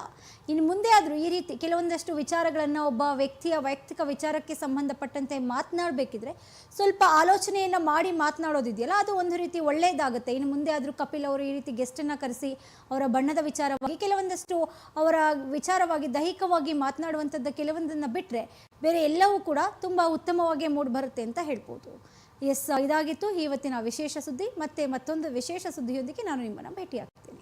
ಇನ್ನು ಮುಂದೆ ಆದರೂ ಈ ರೀತಿ ಕೆಲವೊಂದಷ್ಟು ವಿಚಾರಗಳನ್ನು ಒಬ್ಬ ವ್ಯಕ್ತಿಯ ವೈಯಕ್ತಿಕ ವಿಚಾರಕ್ಕೆ ಸಂಬಂಧಪಟ್ಟಂತೆ ಮಾತನಾಡಬೇಕಿದ್ರೆ ಸ್ವಲ್ಪ ಆಲೋಚನೆಯನ್ನು ಮಾಡಿ ಮಾತನಾಡೋದಿದೆಯಲ್ಲ ಅದು ಒಂದು ರೀತಿ ಒಳ್ಳೆಯದಾಗುತ್ತೆ ಇನ್ನು ಮುಂದೆ ಆದರೂ ಕಪಿಲ್ ಅವರು ಈ ರೀತಿ ಗೆಸ್ಟನ್ನು ಕರೆಸಿ ಅವರ ಬಣ್ಣದ ವಿಚಾರವಾಗಿ ಕೆಲವೊಂದಷ್ಟು ಅವರ ವಿಚಾರವಾಗಿ ದೈಹಿಕವಾಗಿ ಮಾತನಾಡುವಂಥದ್ದು ಕೆಲವೊಂದನ್ನು ಬಿಟ್ಟರೆ ಬೇರೆ ಎಲ್ಲವೂ ಕೂಡ ತುಂಬ ಉತ್ತಮವಾಗಿ ಮೂಡ್ ಬರುತ್ತೆ ಅಂತ ಹೇಳ್ಬೋದು. ಎಸ್, ಇದಾಗಿತ್ತು. ಇವತ್ತಿನ ವಿಶೇಷ ಸುದ್ದಿ. ಮತ್ತೆ ಮತ್ತೊಂದು ವಿಶೇಷ ಸುದ್ದಿಯೊಂದಿಗೆ ನಾನು ನಿಮ್ಮನ್ನು ಭೇಟಿಯಾಗ್ತೀನಿ.